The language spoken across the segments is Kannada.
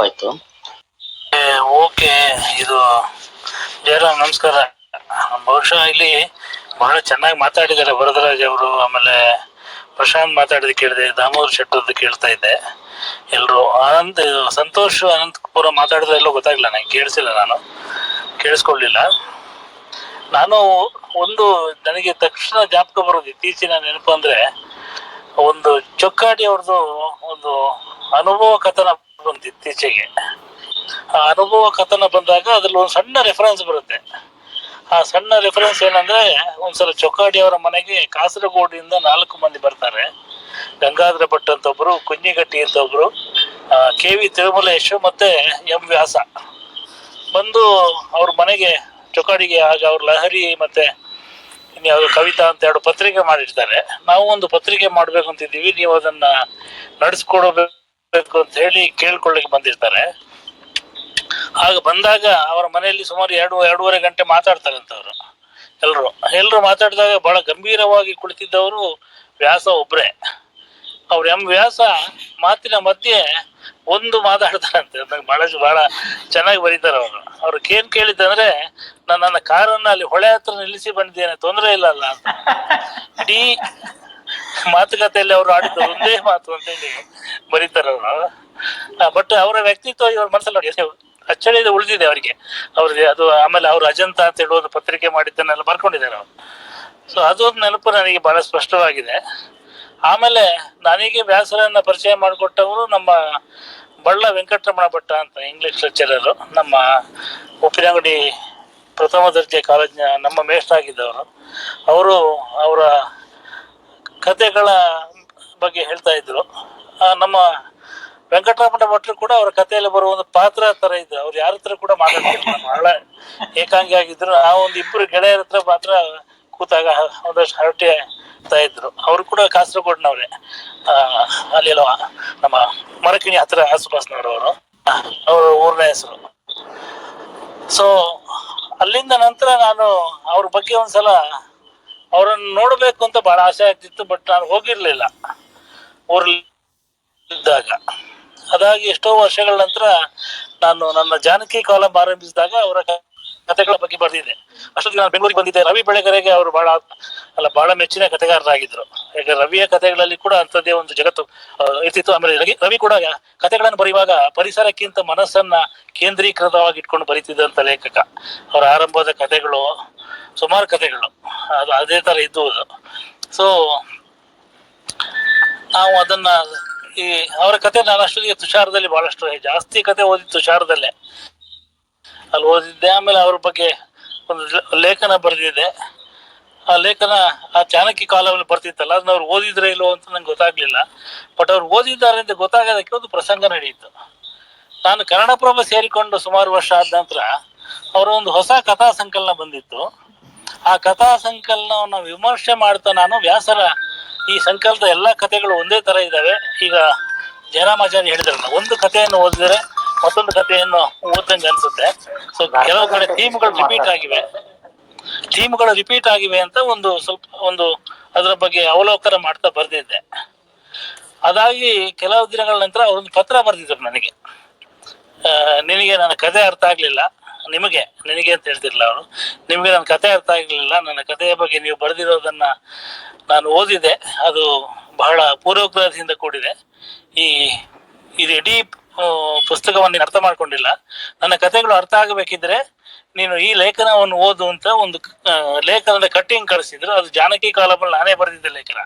ಆಯ್ತು ಓಕೆ, ಇದು ಜಯರಾಮ್ ನಮಸ್ಕಾರ. ಬಹುಶಃ ಇಲ್ಲಿ ಬಹಳ ಚೆನ್ನಾಗಿ ಮಾತಾಡಿದ್ದಾರೆ ವರದರಾಜ್ ಅವರು, ಆಮೇಲೆ ಪ್ರಶಾಂತ್ ಮಾತಾಡಿದ ಕೇಳಿದೆ, ದಾಮೋದರ್ ಶೆಟ್ಟರ್ದು ಕೇಳ್ತಾ ಇದ್ದೆ. ಎಲ್ರು ಆನಂದ್ ಸಂತೋಷ್, ಅನಂತಪುರ ಮಾತಾಡಿದ್ರೆ ಎಲ್ಲೋ ಗೊತ್ತಾಗ್ಲಿಲ್ಲ, ನಂಗೆ ಕೇಳಿಸಿಲ್ಲ ನಾನು. ಕೇಳಿಸ್ಕೊಳ್ಳಿಲ್ಲ. ನಾನು ಒಂದು, ನನಗೆ ತಕ್ಷಣ ಜ್ಞಾಪಕ ಬರೋದು ಇತ್ತೀಚಿನ ನೆನಪು ಅಂದ್ರೆ, ಒಂದು ಚೊಕ್ಕಾಡಿ ಅವ್ರದ್ದು ಒಂದು ಅನುಭವ ಕಥನ ಬಂತು ಇತ್ತೀಚೆಗೆ. ಆ ಅನುಭವ ಕಥನ ಬಂದಾಗ ಅದ್ರಲ್ಲಿ ಒಂದು ಸಣ್ಣ ರೆಫರೆನ್ಸ್ ಬರುತ್ತೆ. ಆ ಸಣ್ಣ ರೆಫರೆನ್ಸ್ ಏನಂದ್ರೆ, ಒಂದ್ಸಲ ಚೊಕ್ಕಾಡಿ ಅವರ ಮನೆಗೆ ಕಾಸರಗೋಡಿಯಿಂದ ನಾಲ್ಕು ಮಂದಿ ಬರ್ತಾರೆ. ಗಂಗಾಧರ ಭಟ್ ಅಂತ ಒಬ್ರು ಕುಂಜಿಗಟ್ಟಿ ಅಂತ ಒಬ್ರು ಕೆ ವಿ ತಿರುಮಲೇಶ್ ಮತ್ತೆ ಎಂ ವ್ಯಾಸ. ಬಂದು ಅವ್ರ ಮನೆಗೆ ಚೊಕ್ಕಾಡಿಗೆ ಆಗ ಅವ್ರ ಲಹರಿ ಮತ್ತೆ ಇನ್ಯಾವುದು ಕವಿತಾ ಅಂತ ಎರಡು ಪತ್ರಿಕೆ ಮಾಡಿರ್ತಾರೆ. ನಾವು ಒಂದು ಪತ್ರಿಕೆ ಮಾಡ್ಬೇಕು ಅಂತಿದ್ದೀವಿ ನೀವು ಅದನ್ನ ನಡೆಸ್ಕೊಡಬೇಕು ಅಂತ ಹೇಳಿ ಕೇಳ್ಕೊಳ್ಳಿಕ್ಕೆ ಬಂದಿರ್ತಾರೆ ಆಗ ಬಂದಾಗ ಅವರ ಮನೆಯಲ್ಲಿ ಸುಮಾರು ಎರಡು, ಎರಡೂವರೆ ಗಂಟೆ ಮಾತಾಡ್ತಾರಂತವ್ರು ಎಲ್ರು ಎಲ್ರು ಮಾತಾಡಿದಾಗ ಬಹಳ ಗಂಭೀರವಾಗಿ ಕುಳಿತಿದ್ದವರು ವ್ಯಾಸ ಒಬ್ರೆ. ಅವ್ರ ಎಂ ವ್ಯಾಸ ಮಾತಿನ ಮಧ್ಯೆ ಒಂದು ಮಾತಾಡ್ತಾರಂತೆ ನಂಗೆ ಬಹಳ ಬಹಳ ಚೆನ್ನಾಗಿ ಬರೀತಾರೆ ಅವರು. ಅವ್ರಿಗೆ ಏನ್ ಕೇಳಿದ್ದಂದ್ರೆ ನಾನು ನನ್ನ ಕಾರನ್ನ ಅಲ್ಲಿ ಹೊಳೆ ಹತ್ರ ನಿಲ್ಲಿಸಿ ಬಂದಿದ್ದೇನೆ, ತೊಂದರೆ ಇಲ್ಲ ಅಲ್ಲ ಅಂತ. ಇಡೀ ಮಾತುಕತೆಯಲ್ಲಿ ಅವರು ಆಡಿದ್ದು ಒಂದೇ ಮಾತು ಅಂತೇಳಿ ಹೇಳಿ ಅವರು ಬಟ್ ಅವರ ವ್ಯಕ್ತಿತ್ವ ಇವ್ರ ಮನಸ್ಸಲ್ಲಿ ಅಚ್ಚಳಿದ ಉಳಿದಿದೆ ಅವರಿಗೆ. ಅವ್ರಿಗೆ ಅದು ಆಮೇಲೆ ಅವ್ರು ಅಜಂತ ಅಂತ ಹೇಳುವುದು ಪತ್ರಿಕೆ ಮಾಡಿದ್ದನ್ನೆಲ್ಲ ಬರ್ಕೊಂಡಿದ್ದಾರೆ ಅವರು. ಸೊ ಅದೊಂದು ನೆನಪು ನನಗೆ ಬಹಳ ಸ್ಪಷ್ಟವಾಗಿದೆ. ಆಮೇಲೆ ನನಗೆ ವ್ಯಾಸರನ್ನ ಪರಿಚಯ ಮಾಡಿಕೊಟ್ಟವರು ನಮ್ಮ ಬಳ್ಳ ವೆಂಕಟರಮಣ ಭಟ್ಟ ಅಂತ ಇಂಗ್ಲಿಷ್ ಲೆಕ್ಚರರು ನಮ್ಮ ಉಪ್ಪಿನಂಗಡಿ ಪ್ರಥಮ ದರ್ಜೆ ಕಾಲೇಜ್ನ ನಮ್ಮ ಮೇಷ್ಟ್ರಾಗಿದ್ದವರು. ಅವರು ಅವರ ಕಥೆಗಳ ಬಗ್ಗೆ ಹೇಳ್ತಾ ಇದ್ರು. ನಮ್ಮ ವೆಂಕಟರಮಣ ಭಟ್ರು ಕೂಡ ಅವರ ಕಥೆಯಲ್ಲಿ ಬರುವ ಒಂದು ಪಾತ್ರ ತರ ಇದ್ರು ಅವ್ರು ಯಾರ ಹತ್ರ ಕೂಡ ಮಾತಾಡ್ತಿರ್ಲಿಲ್ಲ ಬಹಳ ಏಕಾಂಗಿ ಆಗಿದ್ರು. ಆ ಒಂದು ಇಬ್ಬರು ಗೆಳೆಯರ ಹತ್ರ ಮಾತ್ರ ಕೂತಾಗ ಒಂದಷ್ಟು ಹರಟೆ ತಾ ಇದ್ರು. ಅವರು ಕೂಡ ಕಾಸರಗೋಡ್ನವ್ರೆ. ಆ, ಅಲ್ಲಿ ಅಲ್ವಾ ನಮ್ಮ ಮರಕಿಣಿ ಹತ್ರ ಆಸುಪಾಸ್ನವ್ರು ಅವರು ಅವ್ರ ಊರಿನ ಹೆಸರು. ಸೊ ಅಲ್ಲಿಂದ ನಂತರ ನಾನು ಅವ್ರ ಬಗ್ಗೆ ಒಂದ್ಸಲ ಅವರನ್ನು ನೋಡಬೇಕು ಅಂತ ಬಹಳ ಆಸೆ ಆಗ್ತಿತ್ತು ಬಟ್ ನಾನು ಹೋಗಿರ್ಲಿಲ್ಲ. ಊರಲ್ಲಿ ಇದ್ದಾಗ ಅದಾಗಿ ಎಷ್ಟೋ ವರ್ಷಗಳ ನಂತರ ನಾನು ನನ್ನ ಜಾನಕಿ ಕಾಲಂ ಆರಂಭಿಸಿದಾಗ ಅವರ ಕಥೆಗಳ ಬಗ್ಗೆ ಬರೆದಿದೆ. ಅಷ್ಟೊತ್ತಿಗೆ ನಾನು ಬೆಂಗಳೂರಿಗೆ ಬಂದಿದ್ದೆ. ರವಿ ಬೆಳೆಗರೆಗೆ ಅವರು ಬಹಳ, ಅಲ್ಲ ಬಹಳ ಮೆಚ್ಚಿನ ಕಥೆಗಾರರಾಗಿದ್ರು ಈಗ ರವಿಯ ಕಥೆಗಳಲ್ಲಿ ಕೂಡ ಅಂಥದ್ದೇ ಒಂದು ಜಗತ್ತು ಇರ್ತಿತ್ತು. ಆಮೇಲೆ ರವಿ- ಕೂಡ ಕಥೆಗಳನ್ನು ಬರೆಯುವಾಗ ಪರಿಸರಕ್ಕಿಂತ ಮನಸ್ಸನ್ನ ಕೇಂದ್ರೀಕೃತವಾಗಿ ಇಟ್ಕೊಂಡು ಬರೀತಿದ್ದಂತ ಲೇಖಕ. ಅವರ ಆರಂಭದ ಕಥೆಗಳು ಸುಮಾರು ಕಥೆಗಳು ಅದು ಅದೇ ತರ ಇದ್ದು ಸೊ ನಾವು ಅದನ್ನ ಈ, ಅವರ ಕತೆ ನಾನು ಅಷ್ಟೊತ್ತಿಗೆ ತುಷಾರದಲ್ಲಿ ಬಹಳಷ್ಟು ಜಾಸ್ತಿ ಕತೆ ಓದಿ ತುಷಾರದಲ್ಲೇ. ಅಲ್ಲಿ ಓದಿದ್ದೆ, ಆಮೇಲೆ ಅವ್ರ ಬಗ್ಗೆ ಒಂದು ಲೇಖನ ಬರೆದಿದೆ ಆ ಲೇಖನ, ಆ ಚಾಣಕ್ಯ ಕಾಲದಲ್ಲಿ ಬರ್ತಿತ್ತಲ್ಲ, ಅದನ್ನ ಅವ್ರು ಓದಿದ್ರೆ ಇಲ್ಲೋ ಅಂತ ನಂಗೆ ಗೊತ್ತಾಗ್ಲಿಲ್ಲ. ಬಟ್ ಅವ್ರು ಓದಿದ್ದಾರೆ ಅಂತ ಗೊತ್ತಾಗೋದಕ್ಕೆ ಒಂದು ಪ್ರಸಂಗ ನಡೆಯಿತು ನಾನು ಕನ್ನಡಪ್ರಭ ಸೇರಿಕೊಂಡು ಸುಮಾರು ವರ್ಷ ಆದ ನಂತರ ಅವರ ಒಂದು ಹೊಸ ಕಥಾ ಸಂಕಲನ ಬಂದಿತ್ತು. ಆ ಕಥಾ ಸಂಕಲನವನ್ನು ವಿಮರ್ಶೆ ಮಾಡ್ತಾ ನಾನು ವ್ಯಾಸರ ಈ ಸಂಕಲನದ ಎಲ್ಲಾ ಕಥೆಗಳು ಒಂದೇ ತರ ಇದ್ದಾವೆ. ಈಗ ಜಯರಾಮಾಚಾರ್ಯ ಹೇಳಿದ್ರಲ್ಲ, ಒಂದು ಕಥೆಯನ್ನು ಓದಿದರೆ ಮತ್ತೊಂದು ಕಥೆಯನ್ನು ಓದ್ದಂಗೆ ಅನ್ಸುತ್ತೆ. ಸೊ ಕೆಲವು ಕಡೆ ಥೀಮ್ಗಳು ರಿಪೀಟ್ ಆಗಿವೆ. ಥೀಮ್ಗಳು ರಿಪೀಟ್ ಆಗಿವೆ ಅಂತ ಒಂದು ಸ್ವಲ್ಪ, ಒಂದು ಅದರ ಬಗ್ಗೆ ಅವಲೋಕನ ಮಾಡ್ತಾ ಬರ್ದಿದ್ದೆ. ಅದಾಗಿ ಕೆಲವು ದಿನಗಳ ನಂತರ ಅವರೊಂದು ಪತ್ರ ಬರೆದಿದ್ರು ನನಗೆ. ನಿನಗೆ ನನ್ನ ಕತೆ ಅರ್ಥ ಆಗ್ಲಿಲ್ಲ. ನಿಮಗೆ, ನಿನಗೆ ಅಂತ ಹೇಳ್ತಿರ್ಲಿಲ್ಲ ಅವರು. ನಿಮಗೆ ನನ್ನ ಕತೆ ಅರ್ಥ ಆಗಲಿಲ್ಲ. ನನ್ನ ಕಥೆಯ ಬಗ್ಗೆ ನೀವು ಬರೆದಿರೋದನ್ನ ನಾನು ಓದಿದೆ. ಅದು ಬಹಳ ಪೂರ್ವಗ್ರಹದಿಂದ ಕೂಡಿದೆ. ಈ, ಇದು ಇಡೀ ಪುಸ್ತಕವನ್ನು ನೀನು ಅರ್ಥ ಮಾಡ್ಕೊಂಡಿಲ್ಲ. ನನ್ನ ಕಥೆಗಳು ಅರ್ಥ ಆಗಬೇಕಿದ್ರೆ ನೀನು ಈ ಲೇಖನವನ್ನು ಓದು ಅಂತ ಒಂದು ಲೇಖನದ ಕಟ್ಟಿಂಗ್ ಕಳಿಸಿದ್ರು. ಅದು ಜಾನಕಿ ಕಾಲಮಲ್ಲಿ ನಾನೇ ಬರೆದಿದ್ದ ಲೇಖನ.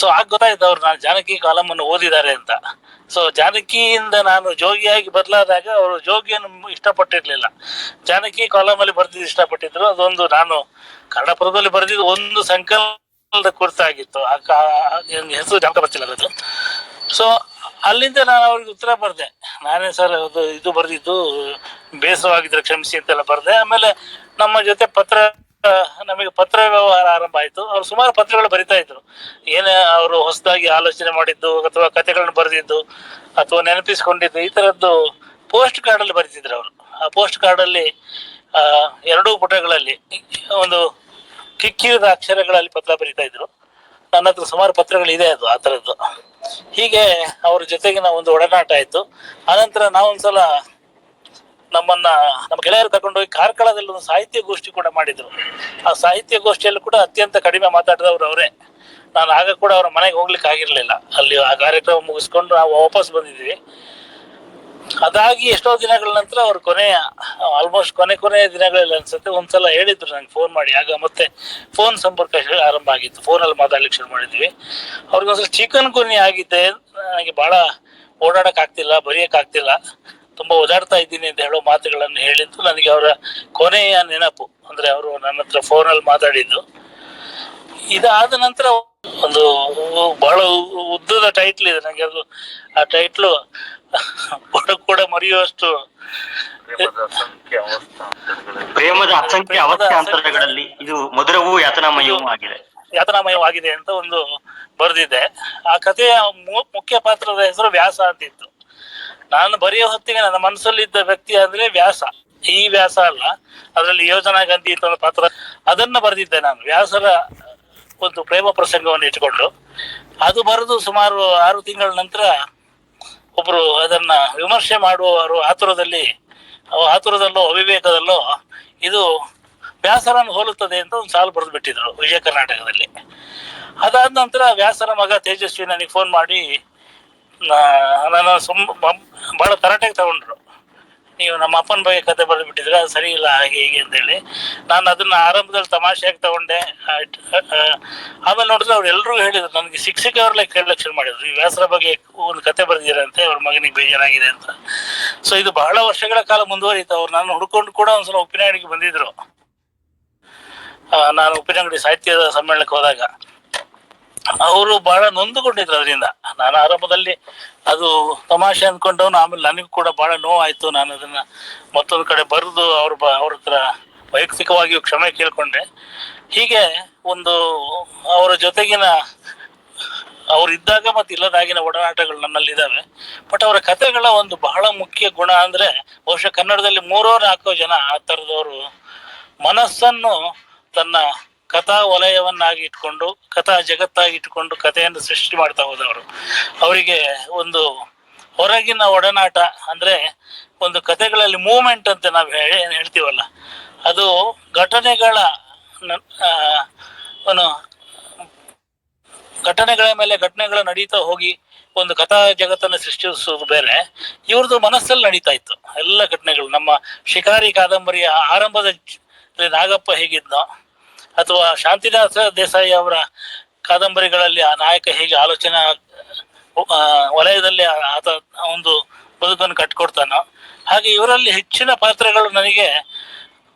ಸೊ ಆಗ ಗೊತ್ತಾಯ್ತು ಅವ್ರು ನಾನು ಜಾನಕಿ ಕಾಲಮ್ ಅನ್ನು ಓದಿದ್ದಾರೆ ಅಂತ. ಸೊ ಜಾನಕಿಯಿಂದ ನಾನು ಜೋಗಿಯಾಗಿ ಬದಲಾದಾಗ ಅವರು ಜೋಗಿಯನ್ನು ಇಷ್ಟಪಟ್ಟಿರ್ಲಿಲ್ಲ. ಜಾನಕಿ ಕಾಲಮ್ ಅಲ್ಲಿ ಬರ್ದಿದ್ದು ಇಷ್ಟಪಟ್ಟಿದ್ರು. ಅದೊಂದು ನಾನು ಕನ್ನಡಪುರದಲ್ಲಿ ಬರೆದಿದ್ದು ಒಂದು ಸಂಕಲನದ ಕುರಿತಾಗಿತ್ತು. ಆ ಹೆಸರು ಜಾನಕ ಬರ್ತಿಲ್ಲ ಅದು ಸೊ ಅಲ್ಲಿಂದ ನಾನು ಅವ್ರಿಗೆ ಉತ್ತರ ಬರ್ದೆ. ನಾನೇ ಸರ್ ಅದು ಇದು ಬರೆದಿದ್ದು ಬೇಸರವಾಗಿದ್ರೆ ಕ್ಷಮಿಸಿ ಅಂತೆಲ್ಲ ಬರ್ದೆ. ಆಮೇಲೆ ನಮ್ಮ ಜೊತೆ ಪತ್ರ ನಮಗೆ ಪತ್ರ ವ್ಯವಹಾರ ಆರಂಭ ಆಯಿತು. ಅವ್ರು ಸುಮಾರು ಪತ್ರಗಳು ಬರಿತಾ ಇದ್ರು. ಏನೇ ಅವರು ಹೊಸದಾಗಿ ಆಲೋಚನೆ ಮಾಡಿದ್ದು ಅಥವಾ ಕಥೆಗಳನ್ನ ಬರೆದಿದ್ದು ಅಥವಾ ನೆನಪಿಸಿಕೊಂಡಿದ್ದು ಈ ತರದ್ದು ಪೋಸ್ಟ್ ಕಾರ್ಡ್ ಅಲ್ಲಿ ಬರೀತಿದ್ರು ಅವರು. ಆ ಪೋಸ್ಟ್ ಕಾರ್ಡ್ ಅಲ್ಲಿ ಆ, ಎರಡೂ ಪುಟಗಳಲ್ಲಿ ಒಂದು ಕಿಕ್ಕಿರಿದ ಅಕ್ಷರಗಳಲ್ಲಿ ಪತ್ರ ಬರಿತಾ ಇದ್ರು. ನನ್ನ ಹತ್ರ ಸುಮಾರು ಪತ್ರಗಳಿದೆ ಅದು ಆ ಥರದ್ದು ಹೀಗೆ ಅವ್ರ ಜೊತೆಗಿನ ಒಂದು ಒಡನಾಟ ಆಯ್ತು. ಆನಂತರ ನಾವೊಂದ್ಸಲ ನಮ್ಮನ್ನ, ನಮ್ಮ ಗೆಳೆಯರು ಕರ್ಕೊಂಡೋಗಿ ಕಾರ್ಕಳದಲ್ಲಿ ಒಂದು ಸಾಹಿತ್ಯ ಗೋಷ್ಠಿ ಕೂಡ ಮಾಡಿದ್ರು. ಆ ಸಾಹಿತ್ಯ ಗೋಷ್ಠಿಯಲ್ಲಿ ಕೂಡ ಅತ್ಯಂತ ಕಡಿಮೆ ಮಾತಾಡಿದವರು ಅವರೇ. ನಾನು ಆಗ ಕೂಡ ಅವರ ಮನೆಗೆ ಹೋಗ್ಲಿಕ್ಕೆ ಆಗಿರ್ಲಿಲ್ಲ. ಅಲ್ಲಿ ಆ ಕಾರ್ಯಕ್ರಮ ಮುಗಿಸ್ಕೊಂಡು ನಾವು ವಾಪಸ್ ಬಂದಿದ್ವಿ ಅದಾಗಿ ಎಷ್ಟೋ ದಿನಗಳ ನಂತರ ಅವ್ರು ಕೊನೆಯ ಆಲ್ಮೋಸ್ಟ್ ಕೊನೆ ಕೊನೆಯ ದಿನಗಳಲ್ಲಿ ಅನ್ಸುತ್ತೆ. ಒಂದ್ಸಲ ಹೇಳಿದ್ರು ನಂಗೆ ಫೋನ್ ಮಾಡಿ. ಆಗ ಮತ್ತೆ ಫೋನ್ ಸಂಪರ್ಕ ಆರಂಭ ಆಗಿತ್ತು. ಫೋನಲ್ಲಿ ಮಾತಾಡ್ಲಿಕ್ಕೆ ಶುರು ಮಾಡಿದ್ವಿ. ಅವ್ರಿಗೊಂದ್ಸಲ ಚಿಕನ್ ಗುನಿ ಆಗಿದ್ದೆ. ನನಗೆ ಬಹಳ ಓಡಾಡಕ್ ಆಗ್ತಿಲ್ಲ, ಬರೆಯಕ್ ಆಗ್ತಿಲ್ಲ. ತುಂಬಾ ಓದಾಡ್ತಾ ಇದ್ದೀನಿ ಅಂತ ಹೇಳೋ ಮಾತುಗಳನ್ನು ಹೇಳಿದ್ದು. ನನಗೆ ಅವರ ಕೊನೆಯ ನೆನಪು. ಅಂದ್ರೆ ಅವರು ನನ್ನ ಹತ್ರ ಫೋನಲ್ಲಿ ಮಾತಾಡಿದ್ದು. ಇದಾದ ನಂತರ ಒಂದು ಬಹಳ ಉದ್ದದ ಟೈಟ್ಲ್ ಇದೆ. ನನಗೆ ಅದು, ಆ ಟೈಟ್ಲು ಕೂಡ ಮರೆಯುವಷ್ಟು ಪ್ರೇಮದ ಅಸಂಖ್ಯ ಅವಸ್ಥಾಂತರಗಳಲ್ಲಿ. ಇದು ಮಧುರವೂ ಯಾತನಾಮಯವೂ ಆಗಿದೆ. ಯಾತನಾಮಯವಾಗಿದೆ ಅಂತ ಒಂದು ಬರೆದಿದ್ದೆ ಆ ಕಥೆಯ ಮು- ಮುಖ್ಯ ಪಾತ್ರದ ಹೆಸರು ವ್ಯಾಸ ಅಂತಿತ್ತು. ನಾನು ಬರೆಯೋ ಹೊತ್ತಿಗೆ ನನ್ನ ಮನಸ್ಸಲ್ಲಿದ್ದ ವ್ಯಕ್ತಿ ಅಂದ್ರೆ ವ್ಯಾಸ. ಈ ವ್ಯಾಸ ಅಲ್ಲ ಅದರಲ್ಲಿ ಯೋಜನಾ ಗಾಂಧಿ ಅಂತ ಒಂದು ಪಾತ್ರ. ಅದನ್ನ ಬರೆದಿದ್ದೆ ನಾನು. ವ್ಯಾಸರ ಒಂದು ಪ್ರೇಮ ಪ್ರಸಂಗವನ್ನು ಇಟ್ಟುಕೊಂಡು. ಅದು ಬರೆದು ಸುಮಾರು ಆರು ತಿಂಗಳ ನಂತರ ಒಬ್ರು ಅದನ್ನ ವಿಮರ್ಶೆ ಮಾಡುವವರು ಆತುರದಲ್ಲಿ ಆತುರದಲ್ಲೋ, ಅವಿವೇಕದಲ್ಲೋ, ಇದು ವ್ಯಾಸರನ್ನು ಹೋಲುತ್ತದೆ ಅಂತ ಒಂದು ಸಾಲು ಬರೆದು ಬಿಟ್ಟಿದ್ರು ವಿಜಯ ಕರ್ನಾಟಕದಲ್ಲಿ. ಅದಾದ ನಂತರ ವ್ಯಾಸರ ಮಗ ತೇಜಸ್ವಿ ನನಗೆ ಫೋನ್ ಮಾಡಿ ನಾನು ನನ್ನ ಸುಮ್ ಬಹಳ ತರಾಟೆಗೆ ತಗೊಂಡ್ರು. ನೀವು ನಮ್ಮ ಅಪ್ಪನ ಬಗ್ಗೆ ಕತೆ ಬರೆದು ಬಿಟ್ಟಿದ್ರೆ ಅದು ಸರಿ ಇಲ್ಲ, ಹಾಗೆ ಹೀಗೆ ಅಂತೇಳಿ. ನಾನು ಅದನ್ನ ಆರಂಭದಲ್ಲಿ ತಮಾಷೆಯಾಗಿ ತಗೊಂಡೆ. ಆಮೇಲೆ ನೋಡಿದ್ರೆ ಅವ್ರು ಎಲ್ಲರೂ ಹೇಳಿದ್ರು, ನನಗೆ ಶಿಕ್ಷಕ ಅವ್ರಲ್ಲೇ ಶುರು ಮಾಡಿದ್ರು. ಈ ವ್ಯಾಸರ ಬಗ್ಗೆ ಒಂದು ಕತೆ ಬರೆದಿರಂತೆ ಅವ್ರ ಮಗನಿಗೆ ಬೇಜಾರಾಗಿದೆ ಅಂತ. ಸೊ ಇದು ಬಹಳ ವರ್ಷಗಳ ಕಾಲ ಮುಂದುವರಿತು. ಅವ್ರು ನಾನು ಹುಡ್ಕೊಂಡು ಕೂಡ ಒಂದ್ಸಲ ಉಪ್ಪಿನಂಗಡಿಗೆ ಬಂದಿದ್ರು. ನಾನು ಉಪ್ಪಿನಂಗಡಿ ಸಾಹಿತ್ಯದ ಸಮ್ಮೇಳನಕ್ಕೆ ಹೋದಾಗ. ಅವರು ಬಹಳ ನೊಂದುಕೊಂಡಿದ್ರು ಅದರಿಂದ. ನಾನು ಆರಂಭದಲ್ಲಿ ಅದು ತಮಾಷೆ ಅಂದ್ಕೊಂಡವನು ಆಮೇಲೆ ನನಗೂ ಕೂಡ ಬಹಳ ನೋವಾಯಿತು. ನಾನು ಅದನ್ನ ಮತ್ತೊಂದು ಕಡೆ ಬರೆದು ಅವ್ರ ಬ, ಅವ್ರ ಹತ್ರ ವೈಯಕ್ತಿಕವಾಗಿಯೂ ಕ್ಷಮೆ ಕೇಳ್ಕೊಂಡೆ. ಹೀಗೆ ಒಂದು ಅವರ ಜೊತೆಗಿನ ಅವ್ರು ಇದ್ದಾಗ ಮತ್ತೆ ಇಲ್ಲದಾಗಿನ ಒಡನಾಟಗಳು ನನ್ನಲ್ಲಿದ್ದಾವೆ ಬಟ್ ಅವರ ಕಥೆಗಳ ಒಂದು ಬಹಳ ಮುಖ್ಯ ಗುಣ ಅಂದ್ರೆ ಬಹುಶಃ ಕನ್ನಡದಲ್ಲಿ ಮೂರೋ ನಾಲ್ಕೋ ಜನ ಆ ಥರದವರು ಮನಸ್ಸನ್ನು ತನ್ನ ಕಥಾ ವಲಯವನ್ನಾಗಿ ಇಟ್ಕೊಂಡು, ಕಥಾ ಜಗತ್ತಾಗಿ ಇಟ್ಕೊಂಡು ಕಥೆಯನ್ನು ಸೃಷ್ಟಿ ಮಾಡ್ತಾ ಹೋದವರು. ಅವರಿಗೆ ಒಂದು ಹೊರಗಿನ ಒಡನಾಟ ಅಂದ್ರೆ ಒಂದು ಕಥೆಗಳಲ್ಲಿ ಮೂಮೆಂಟ್ ಅಂತ ನಾವು ಹೇಳಿ ಹೇಳ್ತೀವಲ್ಲ? ಅದು ಘಟನೆಗಳ ಏನು, ಘಟನೆಗಳ ಮೇಲೆ ಘಟನೆಗಳು ನಡೀತಾ ಹೋಗಿ ಒಂದು ಕಥಾ ಜಗತ್ತನ್ನು ಸೃಷ್ಟಿಸುವುದು ಬೇರೆ. ಇವ್ರದ್ದು ಮನಸ್ಸಲ್ಲಿ ನಡೀತಾ ಇತ್ತು. ಎಲ್ಲ ಘಟನೆಗಳು. ನಮ್ಮ ಶಿಕಾರಿ ಕಾದಂಬರಿಯ ಆರಂಭದ ನಾಗಪ್ಪ ಹೇಗಿದ್ನೋ ಅಥವಾ ಶಾಂತಿದಾಸ ದೇಸಾಯಿ ಅವರ ಕಾದಂಬರಿಗಳಲ್ಲಿ ಆ ನಾಯಕ ಹೇಗೆ ಆಲೋಚನಾ ವಲಯದಲ್ಲಿ ಆತ ಒಂದು ಬದುಕನ್ನು ಕಟ್ಕೊಡ್ತಾನೋ ಹಾಗೆ ಇವರಲ್ಲಿ ಹೆಚ್ಚಿನ ಪಾತ್ರಗಳು ನನಗೆ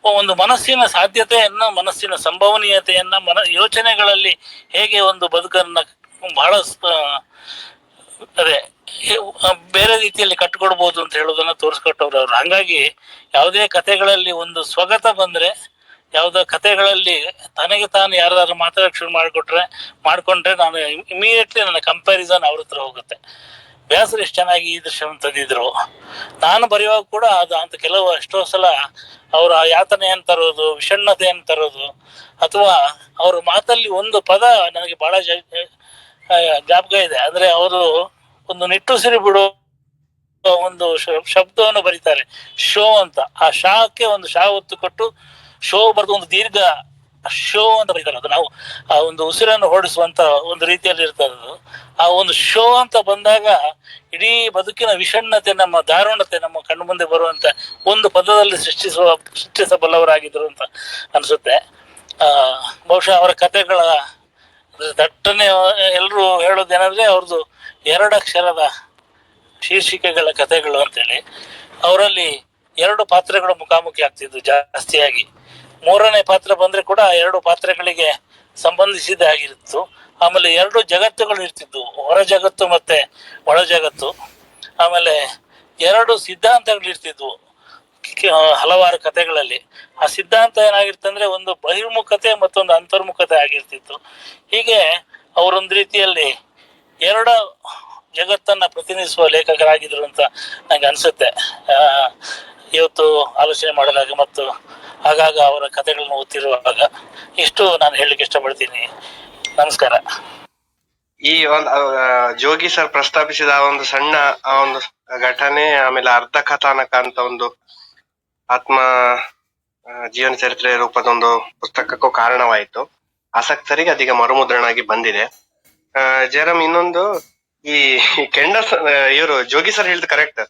ಒಂದು ಮನಸ್ಸಿನ ಸಾಧ್ಯತೆಯನ್ನ, ಮನಸ್ಸಿನ ಸಂಭವನೀಯತೆಯನ್ನ, ಮನ, ಯೋಚನೆಗಳಲ್ಲಿ ಹೇಗೆ ಒಂದು ಬದುಕನ್ನ ಬಹಳ ಅದೇ ಬೇರೆ ರೀತಿಯಲ್ಲಿ ಕಟ್ಕೊಡ್ಬೋದು ಅಂತ ಹೇಳೋದನ್ನ ತೋರಿಸ್ಕೊಟ್ಟವ್ರು ಅವ್ರು ಹಂಗಾಗಿ ಯಾವುದೇ ಕಥೆಗಳಲ್ಲಿ ಒಂದು ಸ್ವಗತ ಬಂದ್ರೆ ಯಾವುದೋ ಕಥೆಗಳಲ್ಲಿ ತನಗೆ ತಾನು ಯಾರಾದ್ರೂ ಮಾತಾಡಕ್ಕೆ ಶುರು ಮಾಡಿಕೊಟ್ರೆ, ಮಾಡ್ಕೊಂಡ್ರೆ ನಾನು ಇಮಿಡಿಯೇಟ್ಲಿ ನನ್ನ ಕಂಪ್ಯಾರಿಸನ್ ಅವ್ರ ಹತ್ರ ಹೋಗುತ್ತೆ. ವ್ಯಾಸರು ಎಷ್ಟು ಚೆನ್ನಾಗಿ ಈ ದೃಶ್ಯವನ್ನು ತಂದಿದ್ರು ನಾನು ಬರೆಯುವಾಗ ಕೂಡ ಅದು ಅಂತ ಕೆಲವು ಎಷ್ಟೋ ಸಲ ಅವರ ಯಾತನೆಯನ್ನು ತರೋದು, ವಿಷಣ್ಣತೆಯನ್ನು ತರೋದು, ಅಥವಾ ಅವ್ರ ಮಾತಲ್ಲಿ ಒಂದು ಪದ ನನಗೆ ಬಹಳ ಜ್ಞಾಪಕ ಇದೆ. ಅಂದ್ರೆ ಅವರು ಒಂದು ನಿಟ್ಟುಸಿರಿ ಬಿಡು ಒಂದು ಶಬ್ದವನ್ನು ಬರೀತಾರೆ. ಶೋ ಅಂತ. ಆ ಶಾಕ್ಕೆ ಒಂದು ಶಾ ಒತ್ತು ಕೊಟ್ಟು ಶೋ ಬರೆದು ಒಂದು ದೀರ್ಘ ಶೋ ಅಂತ ಬರೀತಾರೆ. ಅದು ನಾವು ಆ ಒಂದು ಉಸಿರನ್ನು ಹೊರಡಿಸುವಂತ ಒಂದು ರೀತಿಯಲ್ಲಿ ಇರ್ತದೆ ಅದು. ಆ ಒಂದು ಶೋ ಅಂತ ಬಂದಾಗ ಇಡೀ ಬದುಕಿನ ವಿಷಣ್ಣತೆ, ನಮ್ಮ ದಾರುಣತೆ, ನಮ್ಮ ಕಣ್ಣು ಮುಂದೆ ಬರುವಂತ ಒಂದು ಪದದಲ್ಲಿ ಸೃಷ್ಟಿಸುವ ಸೃಷ್ಟಿಸಬಲ್ಲವರಾಗಿದ್ರು ಅಂತ ಅನ್ಸುತ್ತೆ. ಆ, ಬಹುಶಃ ಅವರ ಕಥೆಗಳ ದಟ್ಟನೆ ಎಲ್ಲರೂ ಹೇಳೋದೇನಂದ್ರೆ ಅವ್ರದ್ದು ಎರಡಕ್ಷರದ ಶೀರ್ಷಿಕೆಗಳ ಕಥೆಗಳು ಅಂತೇಳಿ. ಅವರಲ್ಲಿ ಎರಡು ಪಾತ್ರಗಳು ಮುಖಾಮುಖಿ ಆಗ್ತಿದ್ವು ಜಾಸ್ತಿಯಾಗಿ. ಮೂರನೇ ಪಾತ್ರ ಬಂದ್ರೆ ಕೂಡ ಎರಡು ಪಾತ್ರಗಳಿಗೆ ಸಂಬಂಧಿಸಿದ ಆಗಿತ್ತು. ಆಮೇಲೆ ಎರಡು ಜಗತ್ತುಗಳು ಇರ್ತಿದ್ವು. ಹೊರ ಜಗತ್ತು ಮತ್ತೆ ಒಳ ಜಗತ್ತು. ಆಮೇಲೆ ಎರಡು ಸಿದ್ಧಾಂತಗಳು ಇರ್ತಿದ್ವು. ಹಲವಾರು ಕಥೆಗಳಲ್ಲಿ. ಆ ಸಿದ್ಧಾಂತ ಏನಾಗಿರ್ತಂದ್ರೆ ಒಂದು ಬಹಿರ್ಮುಖತೆ ಮತ್ತೊಂದು ಅಂತರ್ಮುಖತೆ ಆಗಿರ್ತಿತ್ತು. ಹೀಗೆ ಅವರೊಂದು ರೀತಿಯಲ್ಲಿ ಎರಡು ಜಗತ್ತನ್ನ ಪ್ರತಿನಿಧಿಸುವ ಲೇಖಕರಾಗಿದ್ರು ಅಂತ ನಂಗೆ ಅನ್ಸುತ್ತೆ. ಇವತ್ತು ಆಲೋಚನೆ ಮಾಡಲಾಗಿ ಮತ್ತು ಆಗಾಗ ಅವರ ಕಥೆಗಳನ್ನು ಓದ್ತಿರುವಾಗ ಇಷ್ಟು ನಾನು ಹೇಳಲಿಕ್ಕೆ ಇಷ್ಟಪಡ್ತೀನಿ. ನಮಸ್ಕಾರ. ಈ ಒಂದು ಜೋಗಿ ಸರ್ ಪ್ರಸ್ತಾಪಿಸಿದ ಆ ಒಂದು ಸಣ್ಣ, ಆ ಒಂದು ಘಟನೆ, ಆಮೇಲೆ ಅರ್ಧ ಕಥಾನಕ ಅಂತ ಒಂದು ಆತ್ಮ ಜೀವನ ಚರಿತ್ರೆ ರೂಪದ ಒಂದು ಪುಸ್ತಕಕ್ಕೂ ಕಾರಣವಾಯಿತು. ಆಸಕ್ತರಿಗೆ ಅದೀಗ ಮರುಮುದ್ರಣ ಆಗಿ ಬಂದಿದೆ ಜೆರಮ್ ಇನ್ನೊಂದು, ಈ ಕೆಂಡ ಇವರು ಜೋಗಿ ಸರ್ ಹೇಳಿದ್ ಕರೆಕ್ಟ್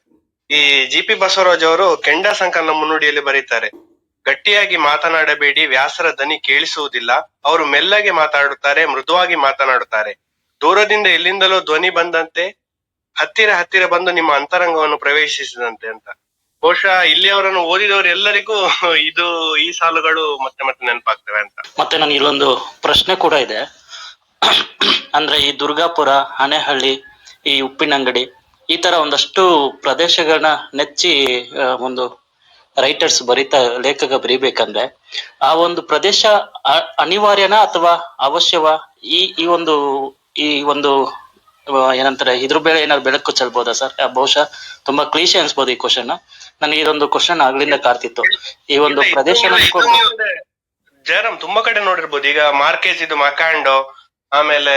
ಈ ಜಿ ಪಿ ಬಸವರಾಜ್ ಅವರು ಕೆಂಡ ಸಂಕಲನ ಮುನ್ನುಡಿಯಲ್ಲಿ ಬರೀತಾರೆ. ಗಟ್ಟಿಯಾಗಿ ಮಾತನಾಡಬೇಡಿ, ವ್ಯಾಸರ ದನಿ ಕೇಳಿಸುವುದಿಲ್ಲ. ಅವರು ಮೆಲ್ಲಗೆ ಮಾತಾಡುತ್ತಾರೆ, ಮೃದುವಾಗಿ ಮಾತನಾಡುತ್ತಾರೆ. ದೂರದಿಂದ ಎಲ್ಲಿಂದಲೋ ಧ್ವನಿ ಬಂದಂತೆ, ಹತ್ತಿರ ಹತ್ತಿರ ಬಂದು ನಿಮ್ಮ ಅಂತರಂಗವನ್ನು ಪ್ರವೇಶಿಸಿದಂತೆ ಅಂತ. ಬಹುಶಃ ಇಲ್ಲಿಯವರನ್ನು ಓದಿದವರು ಎಲ್ಲರಿಗೂ ಇದು ಈ ಸಾಲುಗಳು ಮತ್ತೆ ಮತ್ತೆ ನೆನಪಾಗ್ತವೆ ಅಂತ. ಮತ್ತೆ ನನಗೆ ಇಲ್ಲೊಂದು ಪ್ರಶ್ನೆ ಕೂಡ ಇದೆ. ಅಂದ್ರೆ ಈ ದುರ್ಗಾಪುರ ಹಣೆಹಳ್ಳಿ ಈ ಉಪ್ಪಿನಂಗಡಿ ಈ ತರ ಒಂದಷ್ಟು ಪ್ರದೇಶಗಳನ್ನ ನೆಚ್ಚಿ ಒಂದು ರೈಟರ್ಸ್ ಬರಿತ ಲೇಖಕ ಬರೀಬೇಕಂದ್ರೆ ಆ ಒಂದು ಪ್ರದೇಶ ಅನಿವಾರ್ಯನಾ ಅಥವಾ ಅವಶ್ಯವ? ಈ ಈ ಒಂದು ಈ ಒಂದು ಏನಂತಾರೆ ಇದ್ರ ಬೆಳೆ ಏನಾದ್ರು ಬೆಳಕು ಚೆಲ್ಬೋದಾ ಸರ್? ಬಹುಶಃ ತುಂಬಾ ಕ್ಲೀಶೆ ಅನ್ಸ್ಬೋದು ಈ ಕ್ವಶನ್ ನನಗೆ ಇದೊಂದು ಕ್ವಶನ್ ಆಗ್ಲಿಂದ ಕಾಡ್ತಿತ್ತು. ಈ ಒಂದು ಪ್ರದೇಶ ಜಯರಾಮ್ ತುಂಬಾ ಕಡೆ ನೋಡಿರ್ಬೋದು. ಈಗ ಮಾರ್ಕೇಜ್ ಇದು ಮಕಾಂಡೋ ಆಮೇಲೆ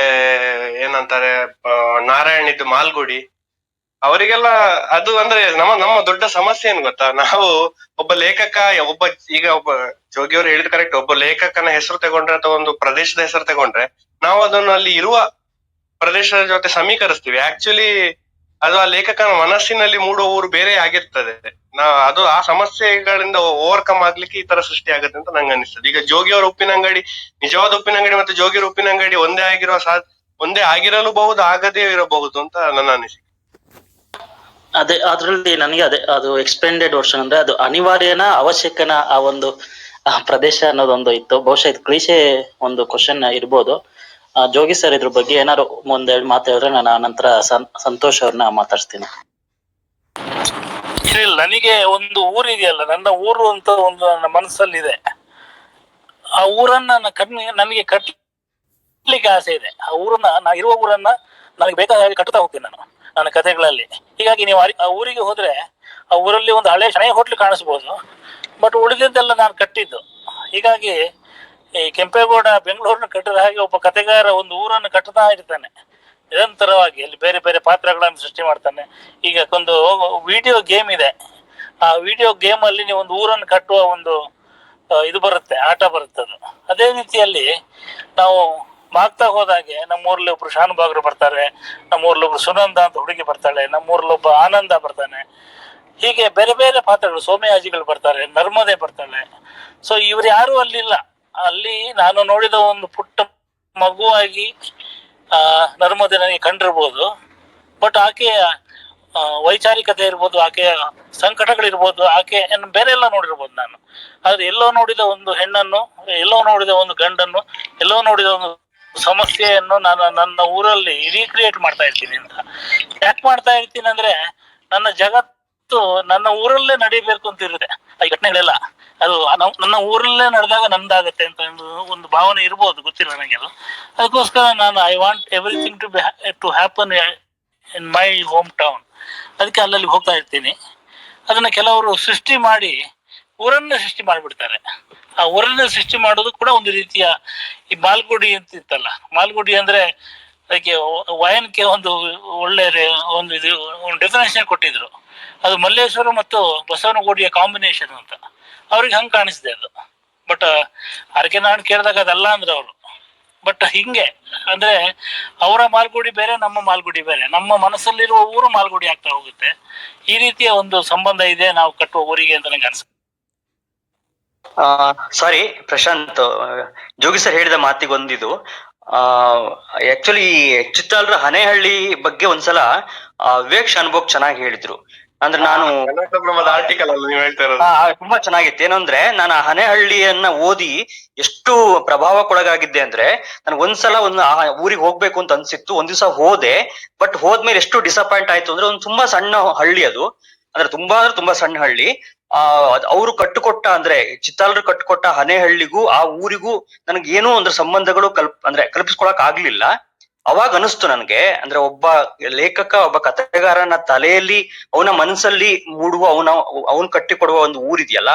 ಏನಂತಾರೆ ನಾರಾಯಣ್ ಇದು ಮಾಲ್ಗುಡಿ ಅವರಿಗೆಲ್ಲ ಅದು ಅಂದ್ರೆ ನಮ್ಮ ನಮ್ಮ ದೊಡ್ಡ ಸಮಸ್ಯೆ ಏನ್ ಗೊತ್ತಾ? ನಾವು ಒಬ್ಬ ಲೇಖಕ, ಒಬ್ಬ ಈಗ ಒಬ್ಬ ಜೋಗಿಯವರು ಹೇಳಿದ ಕರೆಕ್ಟ್ ಒಬ್ಬ ಲೇಖಕನ ಹೆಸರು ತಗೊಂಡ್ರೆ ಅಥವಾ ಒಂದು ಪ್ರದೇಶದ ಹೆಸರು ತಗೊಂಡ್ರೆ ನಾವು ಅದನ್ನು ಅಲ್ಲಿ ಇರುವ ಪ್ರದೇಶದ ಜೊತೆ ಸಮೀಕರಿಸ್ತೀವಿ. ಆಕ್ಚುಲಿ ಅದು ಆ ಲೇಖಕನ ಮನಸ್ಸಿನಲ್ಲಿ ಮೂಡುವ ಊರು ಬೇರೆ ಆಗಿರ್ತದೆ. ನಾ, ಅದು ಆ ಸಮಸ್ಯೆಗಳಿಂದ ಓವರ್ಕಮ್ ಆಗ್ಲಿಕ್ಕೆ ಈ ತರ ಸೃಷ್ಟಿ ಆಗುತ್ತೆ ಅಂತ ನಂಗೆ ಅನಿಸ್ತದೆ. ಈಗ ಜೋಗಿಯವರ ಉಪ್ಪಿನಂಗಡಿ ನಿಜವಾದ ಉಪ್ಪಿನ ಅಂಗಡಿ ಮತ್ತೆ ಜೋಗಿಯವರ ಉಪ್ಪಿನಂಗಡಿ ಒಂದೇ ಆಗಿರುವ ಸಾ ಒಂದೇ ಆಗಿರಲೂಬಹುದು, ಆಗದೇ ಇರಬಹುದು ಅಂತ ನನ್ನ ಅನಿಸಿಕೆ. ಅದೇ, ಅದ್ರಲ್ಲಿ ನನಗೆ ಅದೇ, ಅದು ಎಕ್ಸ್ಪೆಂಡೆಡ್ ವರ್ಷನ್ ಅಂದ್ರೆ ಅದು ಅನಿವಾರ್ಯನ ಅವಶ್ಯಕನ ಆ ಒಂದು ಪ್ರದೇಶ ಅನ್ನೋದೊಂದು ಇತ್ತು. ಬಹುಶಃ ಇದು ಕ್ಲೀಶೆ ಒಂದು ಕ್ವಶನ್ ಇರ್ಬೋದು. ಜೋಗಿ ಸರ್ ಇದ್ರ ಬಗ್ಗೆ ಏನಾದ್ರು ಒಂದೆರಡು ಮಾತು ಹೇಳಿದ್ರೆ ನಾನು ನಂತರ ಸಂತೋಷ್ ಅವ್ರನ್ನ ಮಾತಾಡ್ಸ್ತೀನಿ. ಇಲ್ಲ ನನಗೆ ಒಂದು ಊರಿದೆಯಲ್ಲ ನನ್ನ ಊರು ಅಂತ ಒಂದು ನನ್ನ ಮನಸ್ಸಲ್ಲಿ ಇದೆ ಆ ಊರನ್ನ ನನಗೆ ಕಟ್ಲಿಕ್ಕೆ ಆಸೆ ಇದೆ. ಆ ಊರನ್ನ, ನಾ ಇರುವ ಊರನ್ನ ನನಗೆ ಬೇಕಾದ ಹಾಗೆ ಕಟ್ಟುತ್ತಾ ಹೋಗ್ತೀನಿ ನಾನು. ನನ್ನ ಕಥೆಗಳಲ್ಲಿ. ಹೀಗಾಗಿ ನೀವು ಆ- ಊರಿಗೆ ಹೋದ್ರೆ ಆ ಊರಲ್ಲಿ ಒಂದು ಹಳೆ ಶನೈ ಹೋಟ್ಲು ಕಾಣಿಸ್ಬೋದು. ಬಟ್ ಉಳಿದಿದ್ದೆಲ್ಲ ನಾನು ಕಟ್ಟಿದ್ದು. ಹೀಗಾಗಿ ಈ ಕೆಂಪೇಗೌಡ ಬೆಂಗಳೂರನ್ನ ಕಟ್ಟಿದ ಹಾಗೆ ಒಬ್ಬ ಕಥೆಗಾರ ಒಂದು ಊರನ್ನು ಕಟ್ಟುತ್ತಾ ಇರ್ತಾನೆ. ನಿರಂತರವಾಗಿ ಅಲ್ಲಿ ಬೇರೆ ಬೇರೆ ಪಾತ್ರಗಳನ್ನು ಸೃಷ್ಟಿ ಮಾಡ್ತಾನೆ. ಈಗ ಒಂದು ವಿಡಿಯೋ ಗೇಮ್ ಇದೆ. ಆ ವಿಡಿಯೋ ಗೇಮ್ ಅಲ್ಲಿ ನೀವು ಒಂದು ಊರನ್ನು ಕಟ್ಟುವ ಒಂದು ಇದು ಬರುತ್ತೆ, ಆಟ ಬರುತ್ತೆ ಅದು ಅದೇ ರೀತಿಯಲ್ಲಿ ನಾವು ಮಾಗ್ತಾ ಹೋದಾಗೆ ನಮ್ಮೂರಲ್ಲಿ ಒಬ್ರು ಶಾನುಭಾಗರು ಬರ್ತಾರೆ, ನಮ್ಮೂರಲ್ಲಿ ಒಬ್ರು ಸುನಂದ ಅಂತ ಹುಡುಗಿ ಬರ್ತಾಳೆ, ನಮ್ಮೂರಲ್ಲಿ ಒಬ್ಬ ಆನಂದ ಬರ್ತಾನೆ. ಹೀಗೆ ಬೇರೆ ಬೇರೆ ಪಾತ್ರಗಳು, ಸೋಮಯಾಜಿಗಳು ಬರ್ತಾರೆ, ನರ್ಮದೆ ಬರ್ತಾಳೆ. ಸೊ ಇವ್ರು ಯಾರು ಅಲ್ಲಿಲ್ಲ. ಅಲ್ಲಿ ನಾನು ನೋಡಿದ ಒಂದು ಪುಟ್ಟ ಮಗುವಾಗಿ, ಆ ನರ್ಮದೆ ನನಗೆ ಕಂಡಿರ್ಬೋದು. ಬಟ್ ಆಕೆಯ ವೈಚಾರಿಕತೆ ಇರ್ಬೋದು ಆಕೆಯ ಸಂಕಟಗಳಿರ್ಬೋದು, ಆಕೆ ಬೇರೆ ಎಲ್ಲ ನೋಡಿರ್ಬೋದು ನಾನು. ಆದ್ರೆ ಎಲ್ಲೋ ನೋಡಿದ ಒಂದು ಹೆಣ್ಣನ್ನು, ಎಲ್ಲೋ ನೋಡಿದ ಒಂದು ಗಂಡನ್ನು, ಎಲ್ಲೋ ನೋಡಿದ ಒಂದು ಸಮಸ್ಯೆಯನ್ನು ನಾನು ನನ್ನ ಊರಲ್ಲಿ ರೀಕ್ರಿಯೇಟ್ ಮಾಡ್ತಾ ಇರ್ತೀನಿ ಅಂತ. ಯಾಕೆ ಮಾಡ್ತಾ ಇರ್ತೀನಿ ಅಂದ್ರೆ, ನನ್ನ ಜಗತ್ತು ನನ್ನ ಊರಲ್ಲೇ ನಡೀಬೇಕು ಅಂತ ಇರುತ್ತೆ. ಆ ಘಟನೆಗಳೆಲ್ಲ. ಅದು ನನ್ನ ಊರಲ್ಲೇ ನಡೆದಾಗ ನಂದಾಗತ್ತೆ ಅಂತ ಒಂದು ಒಂದು ಭಾವನೆ ಇರ್ಬೋದು, ಗೊತ್ತಿಲ್ಲ ನನಗೆಲ್ಲ. ಅದಕ್ಕೋಸ್ಕರ ನಾನು I want everything to to happen in my home town ಅದಕ್ಕೆ ಅಲ್ಲಲ್ಲಿ ಹೋಗ್ತಾ ಇರ್ತೀನಿ. ಅದನ್ನ ಕೆಲವರು ಸೃಷ್ಟಿ ಮಾಡಿ, ಊರನ್ನೇ ಸೃಷ್ಟಿ ಮಾಡಿಬಿಡ್ತಾರೆ. ಆ ಊರನ್ನ ಸೃಷ್ಟಿ ಮಾಡೋದು ಕೂಡ ಒಂದು ರೀತಿಯ ಈ ಮಾಲ್ಗುಡಿ ಅಂತ ಇತ್ತಲ್ಲ. ಮಾಲ್ಗುಡಿ ಅಂದ್ರೆ ಅದಕ್ಕೆ ವಯನ್ಗೆ ಒಂದು ಒಳ್ಳೆ ಒಂದು ಇದು, ಒಂದು ಡೆಫಿನೇಷನ್ ಕೊಟ್ಟಿದ್ರು. ಅದು ಮಲ್ಲೇಶ್ವರ ಮತ್ತು ಬಸವನಗುಡಿಯ ಕಾಂಬಿನೇಷನ್ ಅಂತ. ಅವ್ರಿಗೆ ಹಂಗೆ ಕಾಣಿಸಿದೆ ಅದು. ಬಟ್ ಅರಕೆ ಕೇಳಿದಾಗ ಅದಲ್ಲ ಅಂದ್ರೆ ಅವರು. ಬಟ್ ಹಿಂಗೆ, ಅಂದ್ರೆ ಅವರ ಮಾಲ್ಗುಡಿ ಬೇರೆ, ನಮ್ಮ ಮಾಲ್ಗುಡಿ ಬೇರೆ. ನಮ್ಮ ಮನಸ್ಸಲ್ಲಿರುವ ಊರು ಮಾಲ್ಗುಡಿ ಆಗ್ತಾ ಹೋಗುತ್ತೆ. ಈ ರೀತಿಯ ಒಂದು ಸಂಬಂಧ ಇದೆ ನಾವು ಕಟ್ಟುವ ಊರಿಗೆ ಅಂತ ನನಗೆ ಅನ್ಸುತ್ತೆ. ಸಾರಿ ಪ್ರಶಾಂತ್ ಜೋಗಿ ಸರ್ ಹೇಳಿದ ಮಾತಿಗೊಂದಿದು. ಆಕ್ಚುಲಿ ಚಿತ್ತಾಲ್ರ ಹನೇಹಳ್ಳಿ ಬಗ್ಗೆ ಒಂದ್ಸಲ ವಿವೇಕ್ಷ ವಿವೇಕ್ ಶಾನ್ಭೋಗ್ ಚೆನ್ನಾಗಿ ಹೇಳಿದ್ರು. ಅಂದ್ರೆ ನಾನು ಆರ್ಟಿಕಲ್ ತುಂಬಾ ಚೆನ್ನಾಗಿತ್ತು. ಏನಂದ್ರೆ ನಾನು ಆ ಹನೇಹಳ್ಳಿಯನ್ನ ಓದಿ ಎಷ್ಟು ಪ್ರಭಾವಕ್ಕೊಳಗಾಗಿದ್ದೆ ಅಂದ್ರೆ ನನ್ಗೆ ಒಂದ್ಸಲ ಒಂದು ಆ ಊರಿಗೆ ಹೋಗ್ಬೇಕು ಅಂತ ಅನ್ಸಿತ್ತು. ಒಂದ್ ದಿವಸ ಹೋದೆ ಬಟ್ ಹೋದ್ಮೇಲೆ ಎಷ್ಟು ಡಿಸಪಾಯಿಂಟ್ ಆಯ್ತು ಅಂದ್ರೆ ಒಂದು ತುಂಬಾ ಸಣ್ಣ ಹಳ್ಳಿ ಅದು. ಅಂದ್ರೆ ತುಂಬಾ ಅಂದ್ರೆ ತುಂಬಾ ಸಣ್ಣ ಹಳ್ಳಿ. ಆ ಅವರು ಕಟ್ಟುಕೊಟ್ಟ ಅಂದ್ರೆ, ಚಿತ್ತಾಲರು ಕಟ್ಟುಕೊಟ್ಟ ಹನೇಹಳ್ಳಿಗೂ, ಆ ಊರಿಗೂ ನನಗೆ ಏನೋ ಅಂದ್ರೆ ಸಂಬಂಧಗಳು ಕಲ್ಪ್, ಅಂದ್ರೆ ಕಲ್ಪಿಸ್ಕೊಳಕ್ ಆಗ್ಲಿಲ್ಲ. ಅವಾಗ ಅನಿಸ್ತು ನನ್ಗೆ, ಅಂದ್ರೆ ಒಬ್ಬ ಲೇಖಕ, ಒಬ್ಬ ಕಥೆಗಾರನ ತಲೆಯಲ್ಲಿ, ಅವನ ಮನಸ್ಸಲ್ಲಿ ಮೂಡುವ, ಅವನ, ಅವನ್ ಕಟ್ಟಿಕೊಡುವ ಒಂದು ಊರಿದೆಯಲ್ಲ,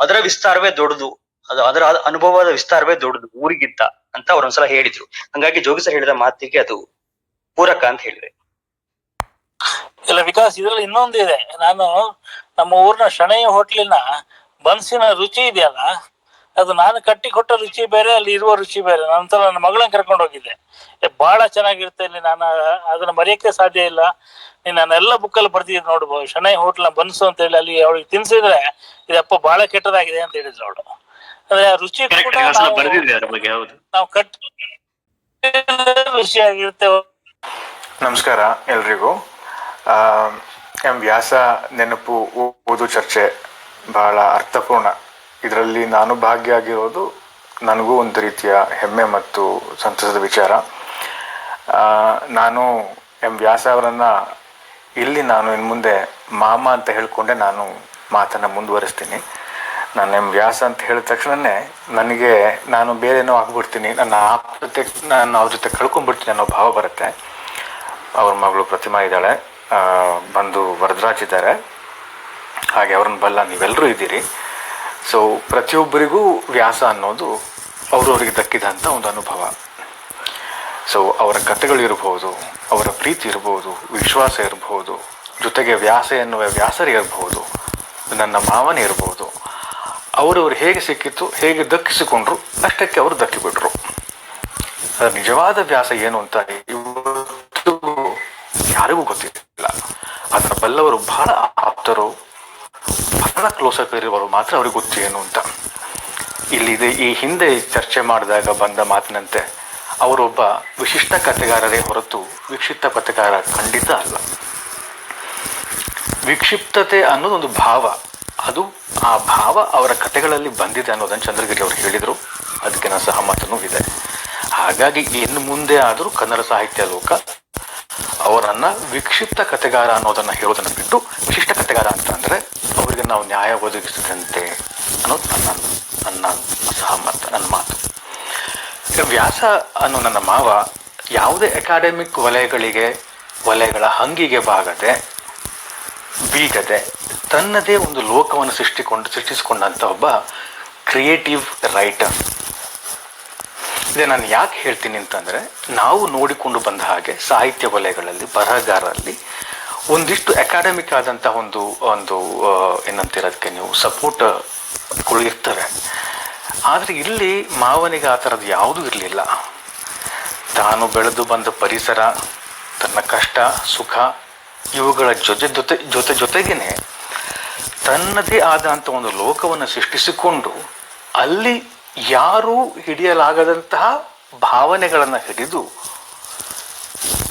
ಅದರ ವಿಸ್ತಾರವೇ ದೊಡ್ಡದು. ಅದು, ಅದರ ಅನುಭವದ ವಿಸ್ತಾರವೇ ದೊಡ್ಡದು ಊರಿಗಿಂತ ಅಂತ ಅವ್ರ ಒಂದ್ಸಲ ಹೇಳಿದ್ರು. ಹಂಗಾಗಿ ಜೋಗಿ ಸರ್ ಹೇಳಿದ ಮಾತಿಗೆ ಅದು ಪೂರಕ ಅಂತ ಹೇಳಿದ್ರೆ ಇಲ್ಲ ವಿಕಾಸ್ ಇದ್ರಲ್ಲಿ ಇನ್ನೊಂದು ಇದೆ. ನಾನು ನಮ್ಮ ಊರಿನ ಶಣೈ ಹೋಟ್ಲಿನ ಬನ್ಸಿನ ರುಚಿ ಇದೆಯಲ್ಲ ಅದು ನಾನು ಕಟ್ಟಿ ಕೊಟ್ಟ ರುಚಿ ಬೇರೆ ಅಲ್ಲಿ ಇರುವ ರುಚಿ ಬೇರೆ. ನಂತರ ನನ್ನ ಮಗಳನ್ನ ಕರ್ಕೊಂಡು ಹೋಗಿದ್ದೆ. ಏ, ಬಹಳ ಚೆನ್ನಾಗಿರುತ್ತೆ ಇಲ್ಲಿ. ನಾನು ಅದನ್ನ ಮರೆಯಕ್ಕೆ ಸಾಧ್ಯ ಇಲ್ಲ. ನೀನ್ ನಾನೆಲ್ಲ ಬುಕ್ಕಲ್ಲಿ ಬರ್ತಿದ್ದು ನೋಡ್ಬೋದು ಶಣೈ ಹೋಟ್ಲ ಬನ್ಸು ಅಂತ ಹೇಳಿ ಅಲ್ಲಿ ಅವಳಿಗೆ ತಿನ್ಸಿದ್ರೆ ಇದಪ್ಪ ಬಹಳ ಕೆಟ್ಟದಾಗಿದೆ ಅಂತ ಹೇಳಿದ್ರು ಅವಳು. ಅಂದ್ರೆ ಆ ರುಚಿ ಕೂಡ ನಾವು- ಬರ್ದಿದ್ದೆ ಅದ್ರ ಬಗ್ಗೆ ಹೌದು. ನಾವು ಕಟ್ ರುಚಿಯಾಗಿರುತ್ತೆ. ನಮಸ್ಕಾರ ಎಲ್ರಿಗೂ. ಎಂ ವ್ಯಾಸ ನೆನಪು ಓದು ಚರ್ಚೆ ಬಹಳ ಅರ್ಥಪೂರ್ಣ. ಇದರಲ್ಲಿ ನಾನು ಭಾಗಿಯಾಗಿರೋದು ನನಗೂ ಒಂದು ರೀತಿಯ ಹೆಮ್ಮೆ ಮತ್ತು ಸಂತಸದ ವಿಚಾರ. ನಾನು ಎಂ ವ್ಯಾಸ ಅವರನ್ನು ಇಲ್ಲಿ ನಾನು ಇನ್ನು ಮುಂದೆ ಮಾಮ ಅಂತ ಹೇಳ್ಕೊಂಡೆ ನಾನು ಮಾತನ್ನು ಮುಂದುವರಿಸ್ತೀನಿ. ನಾನು ಎಂ ವ್ಯಾಸ ಅಂತ ಹೇಳಿದ ತಕ್ಷಣನೇ ನನಗೆ ನಾನು ಬೇರೇನೋ ಆಗ್ಬಿಡ್ತೀನಿ, ನನ್ನ ಆಪ್ತತೆ, ನಾನು ಅವ್ರ ಜೊತೆ ಕಳ್ಕೊಂಡ್ಬಿಡ್ತೀನಿ ಅನ್ನೋ ಭಾವ ಬರುತ್ತೆ. ಅವ್ರ ಮಗಳು ಪ್ರತಿಮಾ ಇದ್ದಾಳೆ. ಬಂದು ವರದರಾಜ್ ಇದ್ದಾರೆ ಹಾಗೆ ಅವ್ರನ್ನ ಬಲ್ಲ ನೀವೆಲ್ಲರೂ ಇದ್ದೀರಿ. ಸೊ ಪ್ರತಿಯೊಬ್ಬರಿಗೂ ವ್ಯಾಸ ಅನ್ನೋದು ಅವರವರಿಗೆ ದಕ್ಕಿದಂಥ ಒಂದು ಅನುಭವ. ಸೊ ಅವರ ಕಥೆಗಳಿರ್ಬೋದು ಅವರ ಪ್ರೀತಿ ಇರ್ಬೋದು, ವಿಶ್ವಾಸ ಇರ್ಬೋದು, ಜೊತೆಗೆ ವ್ಯಾಸ ಎನ್ನುವ ವ್ಯಾಸರಿಗಿರ್ಬೋದು ನನ್ನ ಮಾವನೇ ಇರ್ಬೋದು, ಅವರವ್ರು ಹೇಗೆ ಸಿಕ್ಕಿತ್ತು, ಹೇಗೆ ದಕ್ಕಿಸಿಕೊಂಡ್ರು ಅಷ್ಟಕ್ಕೆ ಅವರು ದಕ್ಕಿಬಿಟ್ರು. ಅದರ ನಿಜವಾದ ವ್ಯಾಸ ಏನು ಅಂತ ಇವತ್ತು ಯಾರಿಗೂ ಗೊತ್ತಿಲ್ಲ. ಬಲ್ಲವರು ಬಹಳ ಆಪ್ತರು. ಬಹಳ ಕ್ಲೋಸ್ ಇರುವವರು ಮಾತ್ರ ಅವ್ರಿಗೆ ಗೊತ್ತು ಏನು ಅಂತ. ಇಲ್ಲಿದೆ, ಈ ಹಿಂದೆ ಚರ್ಚೆ ಮಾಡಿದಾಗ ಬಂದ ಮಾತಿನಂತೆ, ಅವರೊಬ್ಬ ವಿಶಿಷ್ಟ ಕಥೆಗಾರರೇ ಹೊರತು ವಿಕ್ಷಿಪ್ತ ಕಥೆಗಾರ ಖಂಡಿತ ಅಲ್ಲ. ವಿಕ್ಷಿಪ್ತತೆ ಅನ್ನೋದೊಂದು ಭಾವ. ಅದು ಆ ಭಾವ ಅವರ ಕಥೆಗಳಲ್ಲಿ ಬಂದಿದೆ ಅನ್ನೋದನ್ನು ಚಂದ್ರಗಿರಿ ಅವರು ಹೇಳಿದರು. ಅದಕ್ಕೆ ನನ್ನ ಸಹಮತನೂ ಇದೆ. ಹಾಗಾಗಿ ಇನ್ನು ಮುಂದೆ ಆದರೂ ಕನ್ನಡ ಸಾಹಿತ್ಯ ಲೋಕ ಅವರನ್ನ ವಿಕ್ಷಿಪ್ತ ಕಥೆಗಾರ ಅನ್ನೋದನ್ನ ಹೇಳೋದನ್ನು ಬಿಟ್ಟು ವಿಶಿಷ್ಟ ಕಥೆಗಾರ ಅಂತ ಅಂದ್ರೆ ಅವರಿಗೆ ನಾವು ನ್ಯಾಯ ಒದಗಿಸಿದಂತೆ ಅನ್ನೋದು ನನ್ನ ನನ್ನ ಸಹಮತ ನನ್ನ ಮಾತು. ವ್ಯಾಸ ಅನ್ನೋ ನನ್ನ ಮಾವ ಯಾವುದೇ ಅಕಾಡೆಮಿಕ್ ವಲಯಗಳಿಗೆ, ವಲಯಗಳ ಹಂಗಿಗೆ ಬಾಗದೆ, ಬೀಗದೆ, ತನ್ನದೇ ಒಂದು ಲೋಕವನ್ನು ಸೃಷ್ಟಿಕೊಂಡು ಸೃಷ್ಟಿಸಿಕೊಂಡಂಥ ಒಬ್ಬ ಕ್ರಿಯೇಟಿವ್ ರೈಟರ್ ಇದೆ, ನಾನು ಯಾಕೆ ಹೇಳ್ತೀನಿ ಅಂತಂದ್ರೆ, ನಾವು ನೋಡಿಕೊಂಡು ಬಂದ ಹಾಗೆ ಸಾಹಿತ್ಯ ವಲಯಗಳಲ್ಲಿ, ಬರಹಗಾರರಲ್ಲಿ ಒಂದಿಷ್ಟು ಅಕಾಡೆಮಿಕ್ ಆದಂತಹ ಒಂದು ಒಂದು ಏನಂತಿರೋದಕ್ಕೆ ನೀವು ಸಪೋರ್ಟ್ ಇರ್ತವೆ. ಆದರೆ ಇಲ್ಲಿ ಮಾವನಿಗೆ ಆ ಥರದ್ದು ಯಾವುದೂ ಇರಲಿಲ್ಲ. ತಾನು ಬೆಳೆದು ಬಂದ ಪರಿಸರ, ತನ್ನ ಕಷ್ಟ, ಸುಖ, ಇವುಗಳ ಜೊತೆ ಜೊತೆ ಜೊತೆ ಜೊತೆಗೇನೆ ತನ್ನದೇ ಆದಂಥ ಒಂದು ಲೋಕವನ್ನು ಸೃಷ್ಟಿಸಿಕೊಂಡು ಅಲ್ಲಿ ಯಾರೂ ಹಿಡಿಯಲಾಗದಂತಹ ಭಾವನೆಗಳನ್ನು ಹಿಡಿದು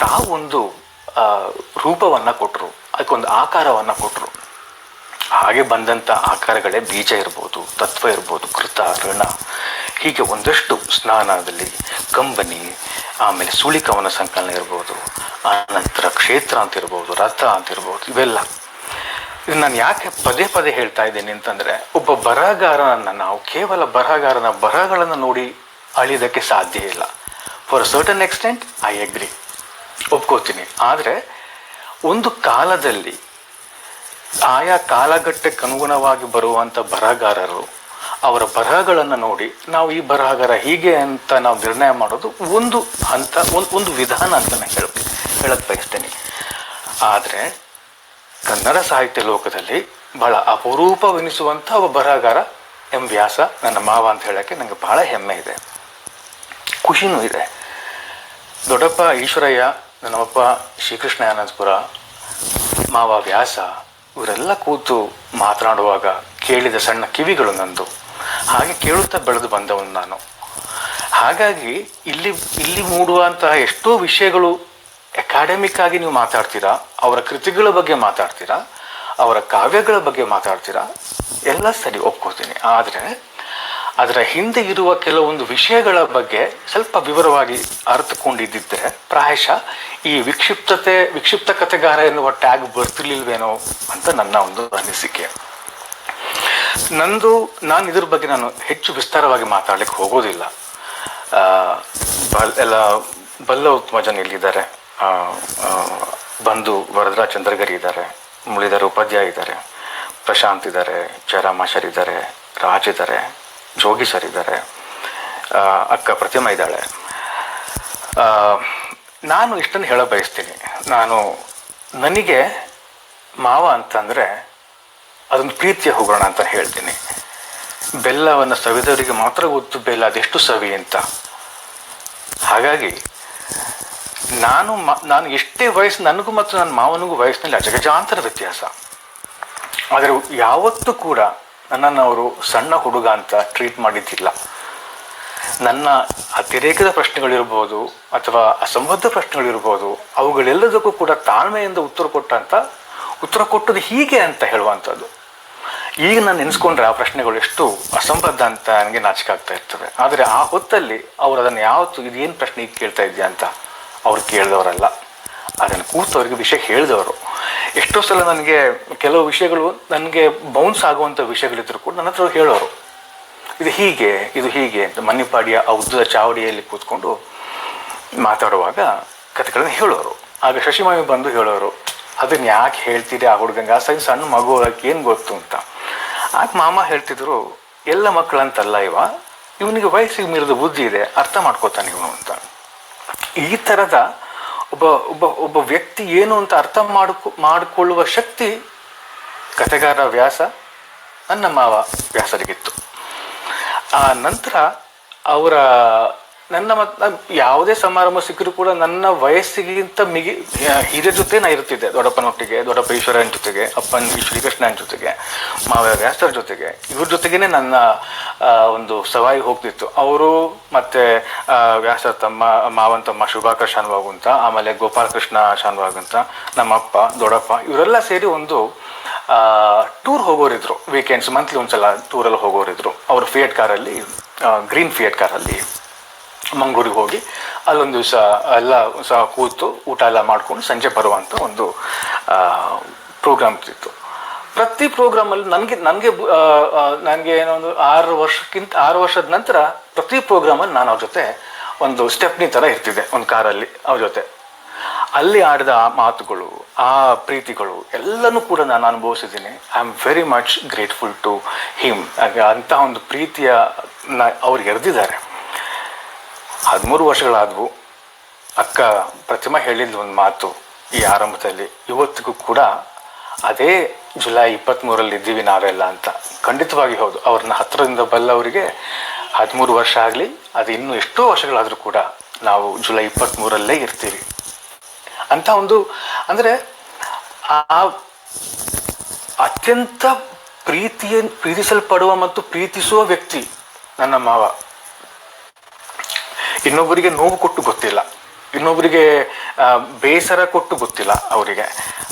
ತಾವೊಂದು ರೂಪವನ್ನು ಕೊಟ್ಟರು ಅದಕ್ಕೊಂದು ಆಕಾರವನ್ನ ಕೊಟ್ಟರು ಹಾಗೆ ಬಂದಂಥ ಆಕಾರಗಳೇ ಬೀಜ ಇರ್ಬೋದು, ತತ್ವ ಇರ್ಬೋದು, ಕೃತ, ಋಣ, ಹೀಗೆ ಒಂದಷ್ಟು ಸ್ನಾನದಲ್ಲಿ ಕಂಬನಿ, ಆಮೇಲೆ ಸುಳಿಕವನ ಸಂಕಲನ ಇರ್ಬೋದು, ಆನಂತರ ಕ್ಷೇತ್ರ ಅಂತ ಇರ್ಬೋದು, ರಥ ಅಂತ ಇರ್ಬೋದು, ಇವೆಲ್ಲ ನಾನು ಯಾಕೆ ಪದೇ ಪದೇ ಹೇಳ್ತಾ ಇದ್ದೀನಿ ಅಂತಂದ್ರೆ, ಒಬ್ಬ ಬರಹಗಾರನನ್ನ ನಾವು ಕೇವಲ ಬರಹಗಾರನ ಬರಹಗಳನ್ನು ನೋಡಿ ಅಳಿಯೋದಕ್ಕೆ ಸಾಧ್ಯ ಇಲ್ಲ. For certain extent I agree ಒಪ್ಕೋತೀನಿ. ಆದರೆ, ಒಂದು ಕಾಲದಲ್ಲಿ, ಆಯಾ ಕಾಲಘಟ್ಟಕ್ಕೆ ಅನುಗುಣವಾಗಿ ಬರುವಂಥ ಬರಹಗಾರರು, ಅವರ ಬರಹಗಳನ್ನು ನೋಡಿ, ನಾವು ಈ ಬರಹಗಾರ ಹೀಗೆ ಅಂತ ನಾವು ನಿರ್ಣಯ ಮಾಡೋದು ಒಂದು ಹಂತ, ಒಂದು ಒಂದು ವಿಧಾನ ಅಂತ ನಾನು ಹೇಳ್ತೀನಿ ಹೇಳಕ್ ಬಯಸ್ತೇನೆ. ಆದರೆ ಕನ್ನಡ ಸಾಹಿತ್ಯ ಲೋಕದಲ್ಲಿ ಬಹಳ ಅಪರೂಪವೆನಿಸುವಂಥ ಒಬ್ಬ ಬರಹಗಾರ ಎಂ ವ್ಯಾಸ, ನನ್ನ ಮಾವ ಅಂತ ಹೇಳಕ್ಕೆ ನನಗೆ ಬಹಳ ಹೆಮ್ಮೆ ಇದೆ. ಖುಷಿನೂ ಇದೆ. ದೊಡ್ಡಪ್ಪ ಈಶ್ವರಯ್ಯ ನನ್ನಪ್ಪ ಶ್ರೀಕೃಷ್ಣ ಅನಂತಪುರ, ಮಾವ ವ್ಯಾಸ, ಇವರೆಲ್ಲ ಕೂತು ಮಾತನಾಡುವಾಗ ಕೇಳಿದ ಸಣ್ಣ ಕಿವಿಗಳು ನಂದು. ಹಾಗೆ ಕೇಳುತ್ತಾ ಬೆಳೆದು ಬಂದವನು ನಾನು. ಹಾಗಾಗಿ ಇಲ್ಲಿ ಇಲ್ಲಿ ಮೂಡುವಂತಹ ಎಷ್ಟೋ ವಿಷಯಗಳು ಅಕಾಡೆಮಿಕ್ ಆಗಿ ನೀವು ಮಾತಾಡ್ತೀರಾ? ಅವರ ಕೃತಿಗಳ ಬಗ್ಗೆ ಮಾತಾಡ್ತೀರಾ? ಅವರ ಕಾವ್ಯಗಳ ಬಗ್ಗೆ ಮಾತಾಡ್ತೀರಾ? ಎಲ್ಲ ಸರಿ, ಒಪ್ಕೋತೀನಿ. ಆದರೆ, ಅದರ ಹಿಂದೆ ಇರುವ ಕೆಲವೊಂದು ವಿಷಯಗಳ ಬಗ್ಗೆ ಸ್ವಲ್ಪ ವಿವರವಾಗಿ ಅರ್ಥಕೊಂಡಿದ್ದಿದ್ದರೆ ಪ್ರಾಯಶಃ ಈ ವಿಕ್ಷಿಪ್ತತೆ, ವಿಕ್ಷಿಪ್ತ ಕಥೆಗಾರ ಎನ್ನುವ ಟ್ಯಾಗ್ ಬರ್ತಿರ್ಲಿಲ್ವೇನೋ ಅಂತ ನನ್ನ ಒಂದು ಅನಿಸಿಕೆ. ನಂದು, ನಾನು ಇದ್ರ ಬಗ್ಗೆ ನಾನು ಹೆಚ್ಚು ವಿಸ್ತಾರವಾಗಿ ಮಾತಾಡ್ಲಿಕ್ಕೆ ಹೋಗೋದಿಲ್ಲ. ಬಲ್, ಎಲ್ಲ ಜನ ಇಲ್ಲಿದ್ದಾರೆ ಆ, ಆ, ಬಂಧು ವರದರಾ ಚಂದ್ರಗರಿ ಇದ್ದಾರೆ ಮುಳಿದರು ಉಪಾಧ್ಯಾಯ ಇದ್ದಾರೆ ಪ್ರಶಾಂತ್ ಇದ್ದಾರೆ ಜಯರಾಮಾಶರ್ ಇದ್ದಾರೆ ರಾಜ್ ಇದ್ದಾರೆ ಜೋಗಿ ಸರ್ ಇದ್ದಾರೆ ಅಕ್ಕ ಪ್ರತಿಮಾ ಇದ್ದಾಳೆ. ನಾನು ಇಷ್ಟನ್ನು ಹೇಳ ಬಯಸ್ತೀನಿ. ನಾನು ನನಗೆ ಮಾವ ಅಂತಂದರೆ ಅದೊಂದು ಪ್ರೀತಿಯ ಹೋಗೋಣ ಅಂತ ಹೇಳ್ತೀನಿ. ಬೆಲ್ಲವನ್ನು ಸವಿದವರಿಗೆ ಮಾತ್ರ ಗೊತ್ತು ಬೆಲ್ಲ ಅದೆಷ್ಟು ಸವಿ ಅಂತ. ಹಾಗಾಗಿ ನಾನು ನಾನು ಎಷ್ಟೇ ವಯಸ್ಸು, ನನಗೂ ಮತ್ತು ನನ್ನ ಮಾವನಿಗೂ ವಯಸ್ಸಿನಲ್ಲಿ ಅಜಗಜಾಂತರ ವ್ಯತ್ಯಾಸ. ಆದರೆ ಯಾವತ್ತೂ ಕೂಡ ನನ್ನನ್ನು ಅವರು ಸಣ್ಣ ಹುಡುಗ ಅಂತ ಟ್ರೀಟ್ ಮಾಡಿದ್ದಿಲ್ಲ. ನನ್ನ ಅತಿರೇಕದ ಪ್ರಶ್ನೆಗಳಿರ್ಬೋದು ಅಥವಾ ಅಸಂಬದ್ಧ ಪ್ರಶ್ನೆಗಳಿರ್ಬೋದು, ಅವುಗಳೆಲ್ಲದಕ್ಕೂ ಕೂಡ ತಾಳ್ಮೆಯಿಂದ ಉತ್ತರ ಕೊಟ್ಟಂತ, ಉತ್ತರ ಕೊಟ್ಟದು ಹೀಗೆ ಅಂತ ಹೇಳುವಂಥದ್ದು. ಈಗ ನಾನು ನೆನೆಸ್ಕೊಂಡ್ರೆ ಆ ಪ್ರಶ್ನೆಗಳು ಎಷ್ಟು ಅಸಂಬದ್ಧ ಅಂತ ನನಗೆ ನಾಚಿಕೆ ಆಗ್ತಾ ಇರ್ತವೆ. ಆದರೆ ಆ ಹೊತ್ತಲ್ಲಿ ಅವರು ಅದನ್ನು ಯಾವತ್ತು, ಇದೇನು ಪ್ರಶ್ನೆ ಈಗ ಕೇಳ್ತಾ ಇದೆಯಾ ಅಂತ ಅವ್ರು ಕೇಳಿದವರಲ್ಲ. ಅದನ್ನು ಕೂತವರಿಗೆ ವಿಷಯ ಹೇಳಿದವರು. ಎಷ್ಟೋ ಸಲ ನನಗೆ ಕೆಲವು ವಿಷಯಗಳು ನನಗೆ ಬೌನ್ಸ್ ಆಗುವಂಥ ವಿಷಯಗಳಿದ್ರು ಕೂಡ ನನ್ನ ಹತ್ರ ಹೇಳೋರು. ಇದು ಹೀಗೆ ಇದು ಹೀಗೆ ಅಂತ ಮನ್ನಿಪಾಡಿಯ ಆ ಉದ್ದದ ಚಾವಡಿಯಲ್ಲಿ ಕೂತ್ಕೊಂಡು ಮಾತಾಡುವಾಗ ಕಥೆಗಳನ್ನು ಹೇಳೋರು. ಆಗ ಶಶಿಮಾಮಿ ಬಂದು ಹೇಳೋರು, ಅದನ್ನು ಯಾಕೆ ಹೇಳ್ತೀರಿ ಆ ಹುಡುಗಂಗೆ? ಆ ಸೈನ್ ಸಣ್ಣ ಮಗು ಏನು ಗೊತ್ತು ಅಂತ. ಆಗ ಮಾಮ ಹೇಳ್ತಿದ್ರು, ಎಲ್ಲ ಮಕ್ಕಳಂತಲ್ಲ ಇವ. ಇವನಿಗೆ ವಯಸ್ಸಿಗೆ ಮೀರಿದ ಬುದ್ಧಿ ಇದೆ. ಅರ್ಥ ಮಾಡ್ಕೋತಾನೆ ಇವನು ಅಂತ. ಈ ಥರದ ಒಬ್ಬ ಒಬ್ಬ ಒಬ್ಬ ವ್ಯಕ್ತಿ ಏನು ಅಂತ ಅರ್ಥ ಮಾಡ್ಕೊ, ಮಾಡಿಕೊಳ್ಳುವ ಶಕ್ತಿ ಕಥೆಗಾರ ವ್ಯಾಸ, ನನ್ನ ಮಾವ ವ್ಯಾಸರಿಗಿತ್ತು. ಆ ನಂತರ ಅವರ ನನ್ನ ಮತ್ ಯಾವುದೇ ಸಮಾರಂಭ ಸಿಕ್ಕರೂ ಕೂಡ ನನ್ನ ವಯಸ್ಸಿಗಿಂತ ಮಿಗಿ ಹಿರಿಯ ಜೊತೆ ನಾ ಇರ್ತಿದ್ದೆ ದೊಡ್ಡಪ್ಪನೊಟ್ಟಿಗೆ ದೊಡ್ಡಪ್ಪ ಈಶ್ವರನ ಜೊತೆಗೆ, ಅಪ್ಪನ ಶ್ರೀಕೃಷ್ಣನ ಜೊತೆಗೆ ಮಾವ ವ್ಯಾಸರ ಜೊತೆಗೆ. ಇವ್ರ ಜೊತೆಗೇನೆ ನನ್ನ ಒಂದು ಸವಾಯಿ ಹೋಗ್ತಿತ್ತು. ಅವರು ಮತ್ತೆ ವ್ಯಾಸರ ತಮ್ಮ, ಮಾವನ್ ತಮ್ಮ ಶುಭಾಕರ್ ಶಾನ್ವಾಗು ಅಂತ, ಆಮೇಲೆ ಗೋಪಾಲಕೃಷ್ಣ ಶಾನ್ವಾಗ್ ಅಂತ, ನಮ್ಮಪ್ಪ, ದೊಡ್ಡಪ್ಪ ಇವರೆಲ್ಲ ಸೇರಿ ಒಂದು ಟೂರ್ ಹೋಗೋರಿದ್ರು. ವೀಕೆಂಡ್ಸ್ ಮಂತ್ಲಿ ಒಂದ್ಸಲ ಟೂರಲ್ಲಿ ಹೋಗೋರಿದ್ರು. ಅವರು ಫಿಯಟ್ ಕಾರಲ್ಲಿ ಗ್ರೀನ್ ಫಿಯಟ್ ಕಾರಲ್ಲಿ ಮಂಗಳೂರಿಗೆ ಹೋಗಿ, ಅಲ್ಲೊಂದು ದಿವಸ ಎಲ್ಲ ಸಹ ಕೂತು ಊಟ ಎಲ್ಲ ಮಾಡಿಕೊಂಡು ಸಂಜೆ ಬರುವಂಥ ಒಂದು ಪ್ರೋಗ್ರಾಮ್ ಇತ್ತು ಪ್ರತಿ ಪ್ರೋಗ್ರಾಮಲ್ಲಿ ನನಗೆ ನನಗೆ ನನಗೆ ಏನೋ ಒಂದು ಆರು ವರ್ಷಕ್ಕಿಂತ, ಆರು ವರ್ಷದ ನಂತರ ಪ್ರತಿ ಪ್ರೋಗ್ರಾಮಲ್ಲಿ ನಾನು ಅವ್ರ ಜೊತೆ ಒಂದು ಸ್ಟೆಪ್ನಿ ಥರ ಇರ್ತಿದ್ದೆ, ಒಂದು ಕಾರಲ್ಲಿ ಅವ್ರ ಜೊತೆ. ಅಲ್ಲಿ ಆಡಿದ ಆ ಮಾತುಗಳು, ಆ ಪ್ರೀತಿಗಳು ಎಲ್ಲನೂ ಕೂಡ ನಾನು ಅನುಭವಿಸಿದ್ದೀನಿ. I am very much grateful to him ಅಂತಹ ಒಂದು ಪ್ರೀತಿಯ ನ- ಅವ್ರು ಎರೆದಿದ್ದಾರೆ. ಹದಿಮೂರು ವರ್ಷಗಳಾದವು. ಅಕ್ಕ ಪ್ರತಿಮಾ ಹೇಳಿದ ಒಂದು ಮಾತು ಈ ಆರಂಭದಲ್ಲಿ. ಇವತ್ತಿಗೂ ಕೂಡ ಅದೇ ಜುಲೈ ಇಪ್ಪತ್ತ್ಮೂರಲ್ಲಿ ಇದ್ದೀವಿ ನಾವೆಲ್ಲ ಅಂತ. ಖಂಡಿತವಾಗಿ ಹೌದು. ಅವ್ರನ್ನ ಹತ್ತಿರದಿಂದ ಬಲ್ಲವರಿಗೆ ಹದಿಮೂರು ವರ್ಷ ಆಗಲಿ, ಅದು ಇನ್ನೂ ಎಷ್ಟೋ ವರ್ಷಗಳಾದರೂ ಕೂಡ ನಾವು ಜುಲೈ ಇಪ್ಪತ್ತ್ಮೂರಲ್ಲೇ ಇರ್ತೀವಿ. ಅಂತ ಒಂದು, ಅಂದರೆ ಆ ಅತ್ಯಂತ ಪ್ರೀತಿಯ, ಪ್ರೀತಿಸಲ್ಪಡುವ ಮತ್ತು ಪ್ರೀತಿಸುವ ವ್ಯಕ್ತಿ ನನ್ನ ಮಾವ. ಇನ್ನೊಬ್ಬರಿಗೆ ನೋವು ಕೊಟ್ಟು ಗೊತ್ತಿಲ್ಲ. ಇನ್ನೊಬ್ಬರಿಗೆ ಬೇಸರ ಕೊಟ್ಟು ಗೊತ್ತಿಲ್ಲ ಅವರಿಗೆ.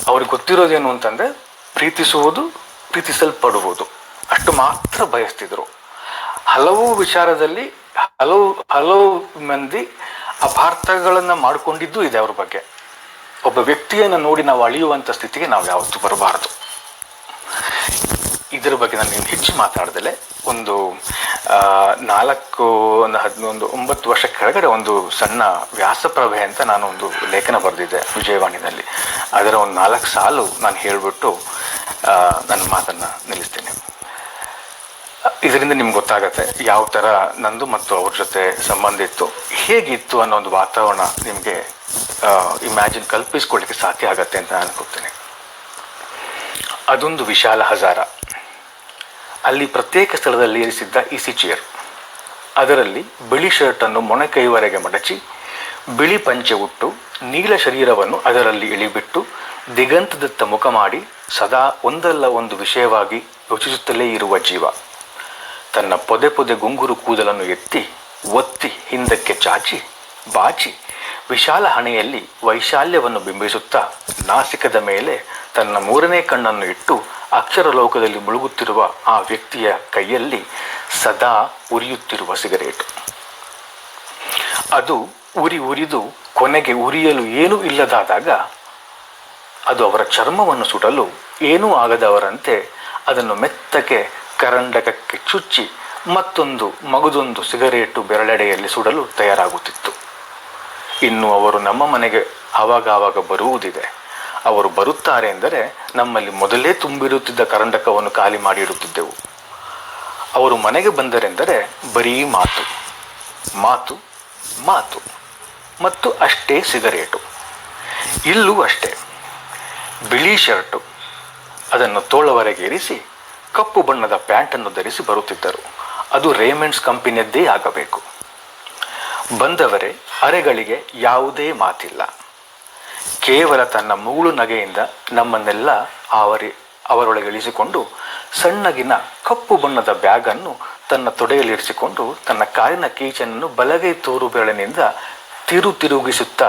ಅವ್ರಿಗೆ ಗೊತ್ತಿರೋದೇನು ಅಂತಂದ್ರೆ ಪ್ರೀತಿಸುವುದು, ಪ್ರೀತಿಸಲ್ಪಡುವುದು. ಅಷ್ಟು ಮಾತ್ರ ಬಯಸ್ತಿದ್ರು. ಹಲವು ವಿಚಾರದಲ್ಲಿ ಹಲವು ಹಲವು ಮಂದಿ ಅಪಾರ್ಥಗಳನ್ನು ಮಾಡಿಕೊಂಡಿದ್ದು ಇದೆ ಅವ್ರ ಬಗ್ಗೆ. ಒಬ್ಬ ವ್ಯಕ್ತಿಯನ್ನು ನೋಡಿ ನಾವು ಅಳಿಯುವಂಥ ಸ್ಥಿತಿಗೆ ನಾವು ಯಾವತ್ತೂ ಬರಬಾರದು. ಇದರ ಬಗ್ಗೆ ನಾನು ಹೆಚ್ಚು ಮಾತಾಡ್ದಲೆ ಒಂದು ನಾಲ್ಕು, ಒಂದು ಹದಿನೊಂದು, ಒಂಬತ್ತು ವರ್ಷ ಕೆಳಗಡೆ ಒಂದು ಸಣ್ಣ ವ್ಯಾಸಪ್ರಭೆ ಅಂತ ನಾನು ಒಂದು ಲೇಖನ ಬರೆದಿದ್ದೆ ವಿಜಯವಾಣಿನಲ್ಲಿ. ಅದರ ಒಂದು ನಾಲ್ಕು ಸಾಲು ನಾನು ಹೇಳಿಬಿಟ್ಟು ನನ್ನ ಮಾತನ್ನು ನಿಲ್ಲಿಸ್ತೇನೆ. ಇದರಿಂದ ನಿಮ್ಗೆ ಗೊತ್ತಾಗತ್ತೆ ಯಾವ ಥರ ನಂದು ಮತ್ತು ಅವ್ರ ಜೊತೆ ಸಂಬಂಧ ಇತ್ತು, ಹೇಗಿತ್ತು ಅನ್ನೋ ಒಂದು ವಾತಾವರಣ ನಿಮಗೆ ಇಮ್ಯಾಜಿನ್ ಕಲ್ಪಿಸ್ಕೊಳ್ಳಿಕ್ಕೆ ಸಾಧ್ಯ ಆಗತ್ತೆ ಅಂತ ನಾನು ಅನ್ಕೋತೇನೆ ಅದೊಂದು ವಿಶಾಲ ಹಜಾರ. ಅಲ್ಲಿ ಪ್ರತ್ಯೇಕ ಸ್ಥಳದಲ್ಲಿ ಇರಿಸಿದ್ದ ಇಸಿ ಚೇರ್. ಅದರಲ್ಲಿ ಬಿಳಿ ಶರ್ಟನ್ನು ಮೊಣಕೈವರೆಗೆ ಮಡಚಿ, ಬಿಳಿ ಪಂಚೆ ಉಟ್ಟು, ನೀಲ ಶರೀರವನ್ನು ಅದರಲ್ಲಿ ಇಳಿಬಿಟ್ಟು ದಿಗಂತದತ್ತ ಮುಖ ಮಾಡಿ, ಸದಾ ಒಂದಲ್ಲ ಒಂದು ವಿಷಯವಾಗಿ ಯೋಚಿಸುತ್ತಲೇ ಇರುವ ಜೀವ. ತನ್ನ ಪೊದೆ ಪೊದೆ ಗುಂಗುರು ಕೂದಲನ್ನು ಎತ್ತಿ, ಒತ್ತಿ ಹಿಂದಕ್ಕೆ ಚಾಚಿ, ಬಾಚಿ, ವಿಶಾಲ ಹಣೆಯಲ್ಲಿ ವೈಶಾಲ್ಯವನ್ನು ಬಿಂಬಿಸುತ್ತಾ ನಾಸಿಕದ ಮೇಲೆ ತನ್ನ ಮೂರನೇ ಕಣ್ಣನ್ನು ಇಟ್ಟು ಅಕ್ಷರ ಲೋಕದಲ್ಲಿ ಮುಳುಗುತ್ತಿರುವ ಆ ವ್ಯಕ್ತಿಯ ಕೈಯಲ್ಲಿ ಸದಾ ಉರಿಯುತ್ತಿರುವ ಸಿಗರೇಟ್. ಅದು ಉರಿ ಉರಿದು ಕೊನೆಗೆ ಉರಿಯಲು ಏನೂ ಇಲ್ಲದಾದಾಗ ಅದು ಅವರ ಚರ್ಮವನ್ನು ಸುಡಲು ಏನೂ ಆಗದವರಂತೆ ಅದನ್ನು ಮೆತ್ತಗೆ ಕರಂಡಕಕ್ಕೆ ಚುಚ್ಚಿ ಮತ್ತೊಂದು ಮಗದೊಂದು ಸಿಗರೇಟು ಬೆರಳೆಡೆಯಲ್ಲಿ ಸುಡಲು ತಯಾರಾಗುತ್ತಿತ್ತು. ಇನ್ನು ಅವರು ನಮ್ಮ ಮನೆಗೆ ಆವಾಗಾವಾಗ ಆವಾಗ ಬರುವುದಿದೆ. ಅವರು ಬರುತ್ತಾರೆ ಎಂದರೆ ನಮ್ಮಲ್ಲಿ ಮೊದಲೇ ತುಂಬಿರುತ್ತಿದ್ದ ಕರಂಡಕವನ್ನು ಖಾಲಿ ಮಾಡಿಡುತ್ತಿದ್ದೆವು ಅವರು ಮನೆಗೆ ಬಂದರೆಂದರೆ ಬರೀ ಮಾತು. ಮಾತು ಮಾತು. ಮತ್ತು ಅಷ್ಟೇ ಸಿಗರೇಟು. ಇಲ್ಲೂ ಅಷ್ಟೇ. ಬಿಳಿ ಶರ್ಟು. ಅದನ್ನು ತೋಳವರೆಗೆ ಇರಿಸಿ, ಕಪ್ಪು ಬಣ್ಣದ ಪ್ಯಾಂಟನ್ನು ಧರಿಸಿ ಬರುತ್ತಿದ್ದರು. ಅದು ರೇಮೆಂಡ್ಸ್ ಕಂಪನಿಯದ್ದೇ ಆಗಬೇಕು. ಬಂದವರೇ, ಅರೆಗಳಿಗೆ ಯಾವುದೇ ಮಾತಿಲ್ಲ. ಕೇವಲ ತನ್ನ ಮೂಳು ನಗೆಯಿಂದ ನಮ್ಮನ್ನೆಲ್ಲ ಅವರಿ ಅವರೊಳಗೆ ಇಳಿಸಿಕೊಂಡು ಸಣ್ಣಗಿನ ಕಪ್ಪು ಬಣ್ಣದ ಬ್ಯಾಗನ್ನು ತನ್ನ ತೊಡೆಯಲ್ಲಿರಿಸಿಕೊಂಡು ತನ್ನ ಕಾರಿನ ಕೀಚನನ್ನು ಬಲಗೈ ತೋರು ಬೆರಳಿನಿಂದ ತಿರು ತಿರುಗಿಸುತ್ತಾ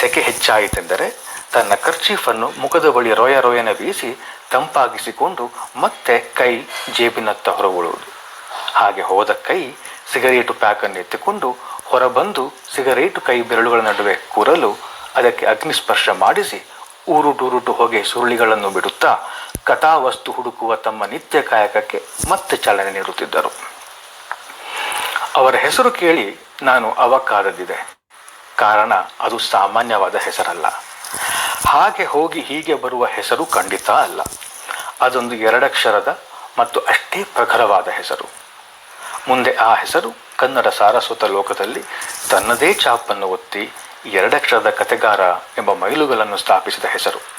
ಸೆಕೆ ಹೆಚ್ಚಾಯಿತೆಂದರೆ ತನ್ನ ಕರ್ಚೀಫನ್ನು ಮುಖದ ಬಳಿ ರೋಯ ರೋಯನ ಬೀಸಿ ತಂಪಾಗಿಸಿಕೊಂಡು ಮತ್ತೆ ಕೈ ಜೇಬಿನತ್ತ ಹೊರಗುಳುವುದು ಹಾಗೆ ಹೋದ ಕೈ ಸಿಗರೇಟು ಪ್ಯಾಕನ್ನು ಎತ್ತಿಕೊಂಡು ಹೊರಬಂದು ಸಿಗರೇಟು ಕೈ ಬೆರಳುಗಳ ನಡುವೆ ಕೂರಲು ಅದಕ್ಕೆ ಅಗ್ನಿಸ್ಪರ್ಶ ಮಾಡಿಸಿ ಊರುಟೂರುಟು ಹೊಗೆ ಸುರುಳಿಗಳನ್ನು ಬಿಡುತ್ತಾ ಕಥಾವಸ್ತು ಹುಡುಕುವ ತಮ್ಮ ನಿತ್ಯ ಕಾಯಕಕ್ಕೆ ಮತ್ತೆ ಚಾಲನೆ ನೀಡುತ್ತಿದ್ದರು. ಅವರ ಹೆಸರು ಕೇಳಿ ನಾನು ಅವಕ್ಕಾದದಿದೆ ಕಾರಣ ಅದು ಸಾಮಾನ್ಯವಾದ ಹೆಸರಲ್ಲ. ಹಾಗೆ ಹೋಗಿ ಹೀಗೆ ಬರುವ ಹೆಸರು ಖಂಡಿತ ಅಲ್ಲ. ಅದೊಂದು ಎರಡಕ್ಷರದ ಮತ್ತು ಅಷ್ಟೇ ಪ್ರಖರವಾದ ಹೆಸರು. ಮುಂದೆ ಆ ಹೆಸರು ಕನ್ನಡ ಸಾರಸ್ವತ ಲೋಕದಲ್ಲಿ ತನ್ನದೇ ಚಾಪನ್ನು ಒತ್ತಿ ಎರಡಕ್ಷರದ ಕಥೆಗಾರ ಎಂಬ ಮೈಲುಗಲ್ಲನ್ನು ಸ್ಥಾಪಿಸಿದ ಹೆಸರು.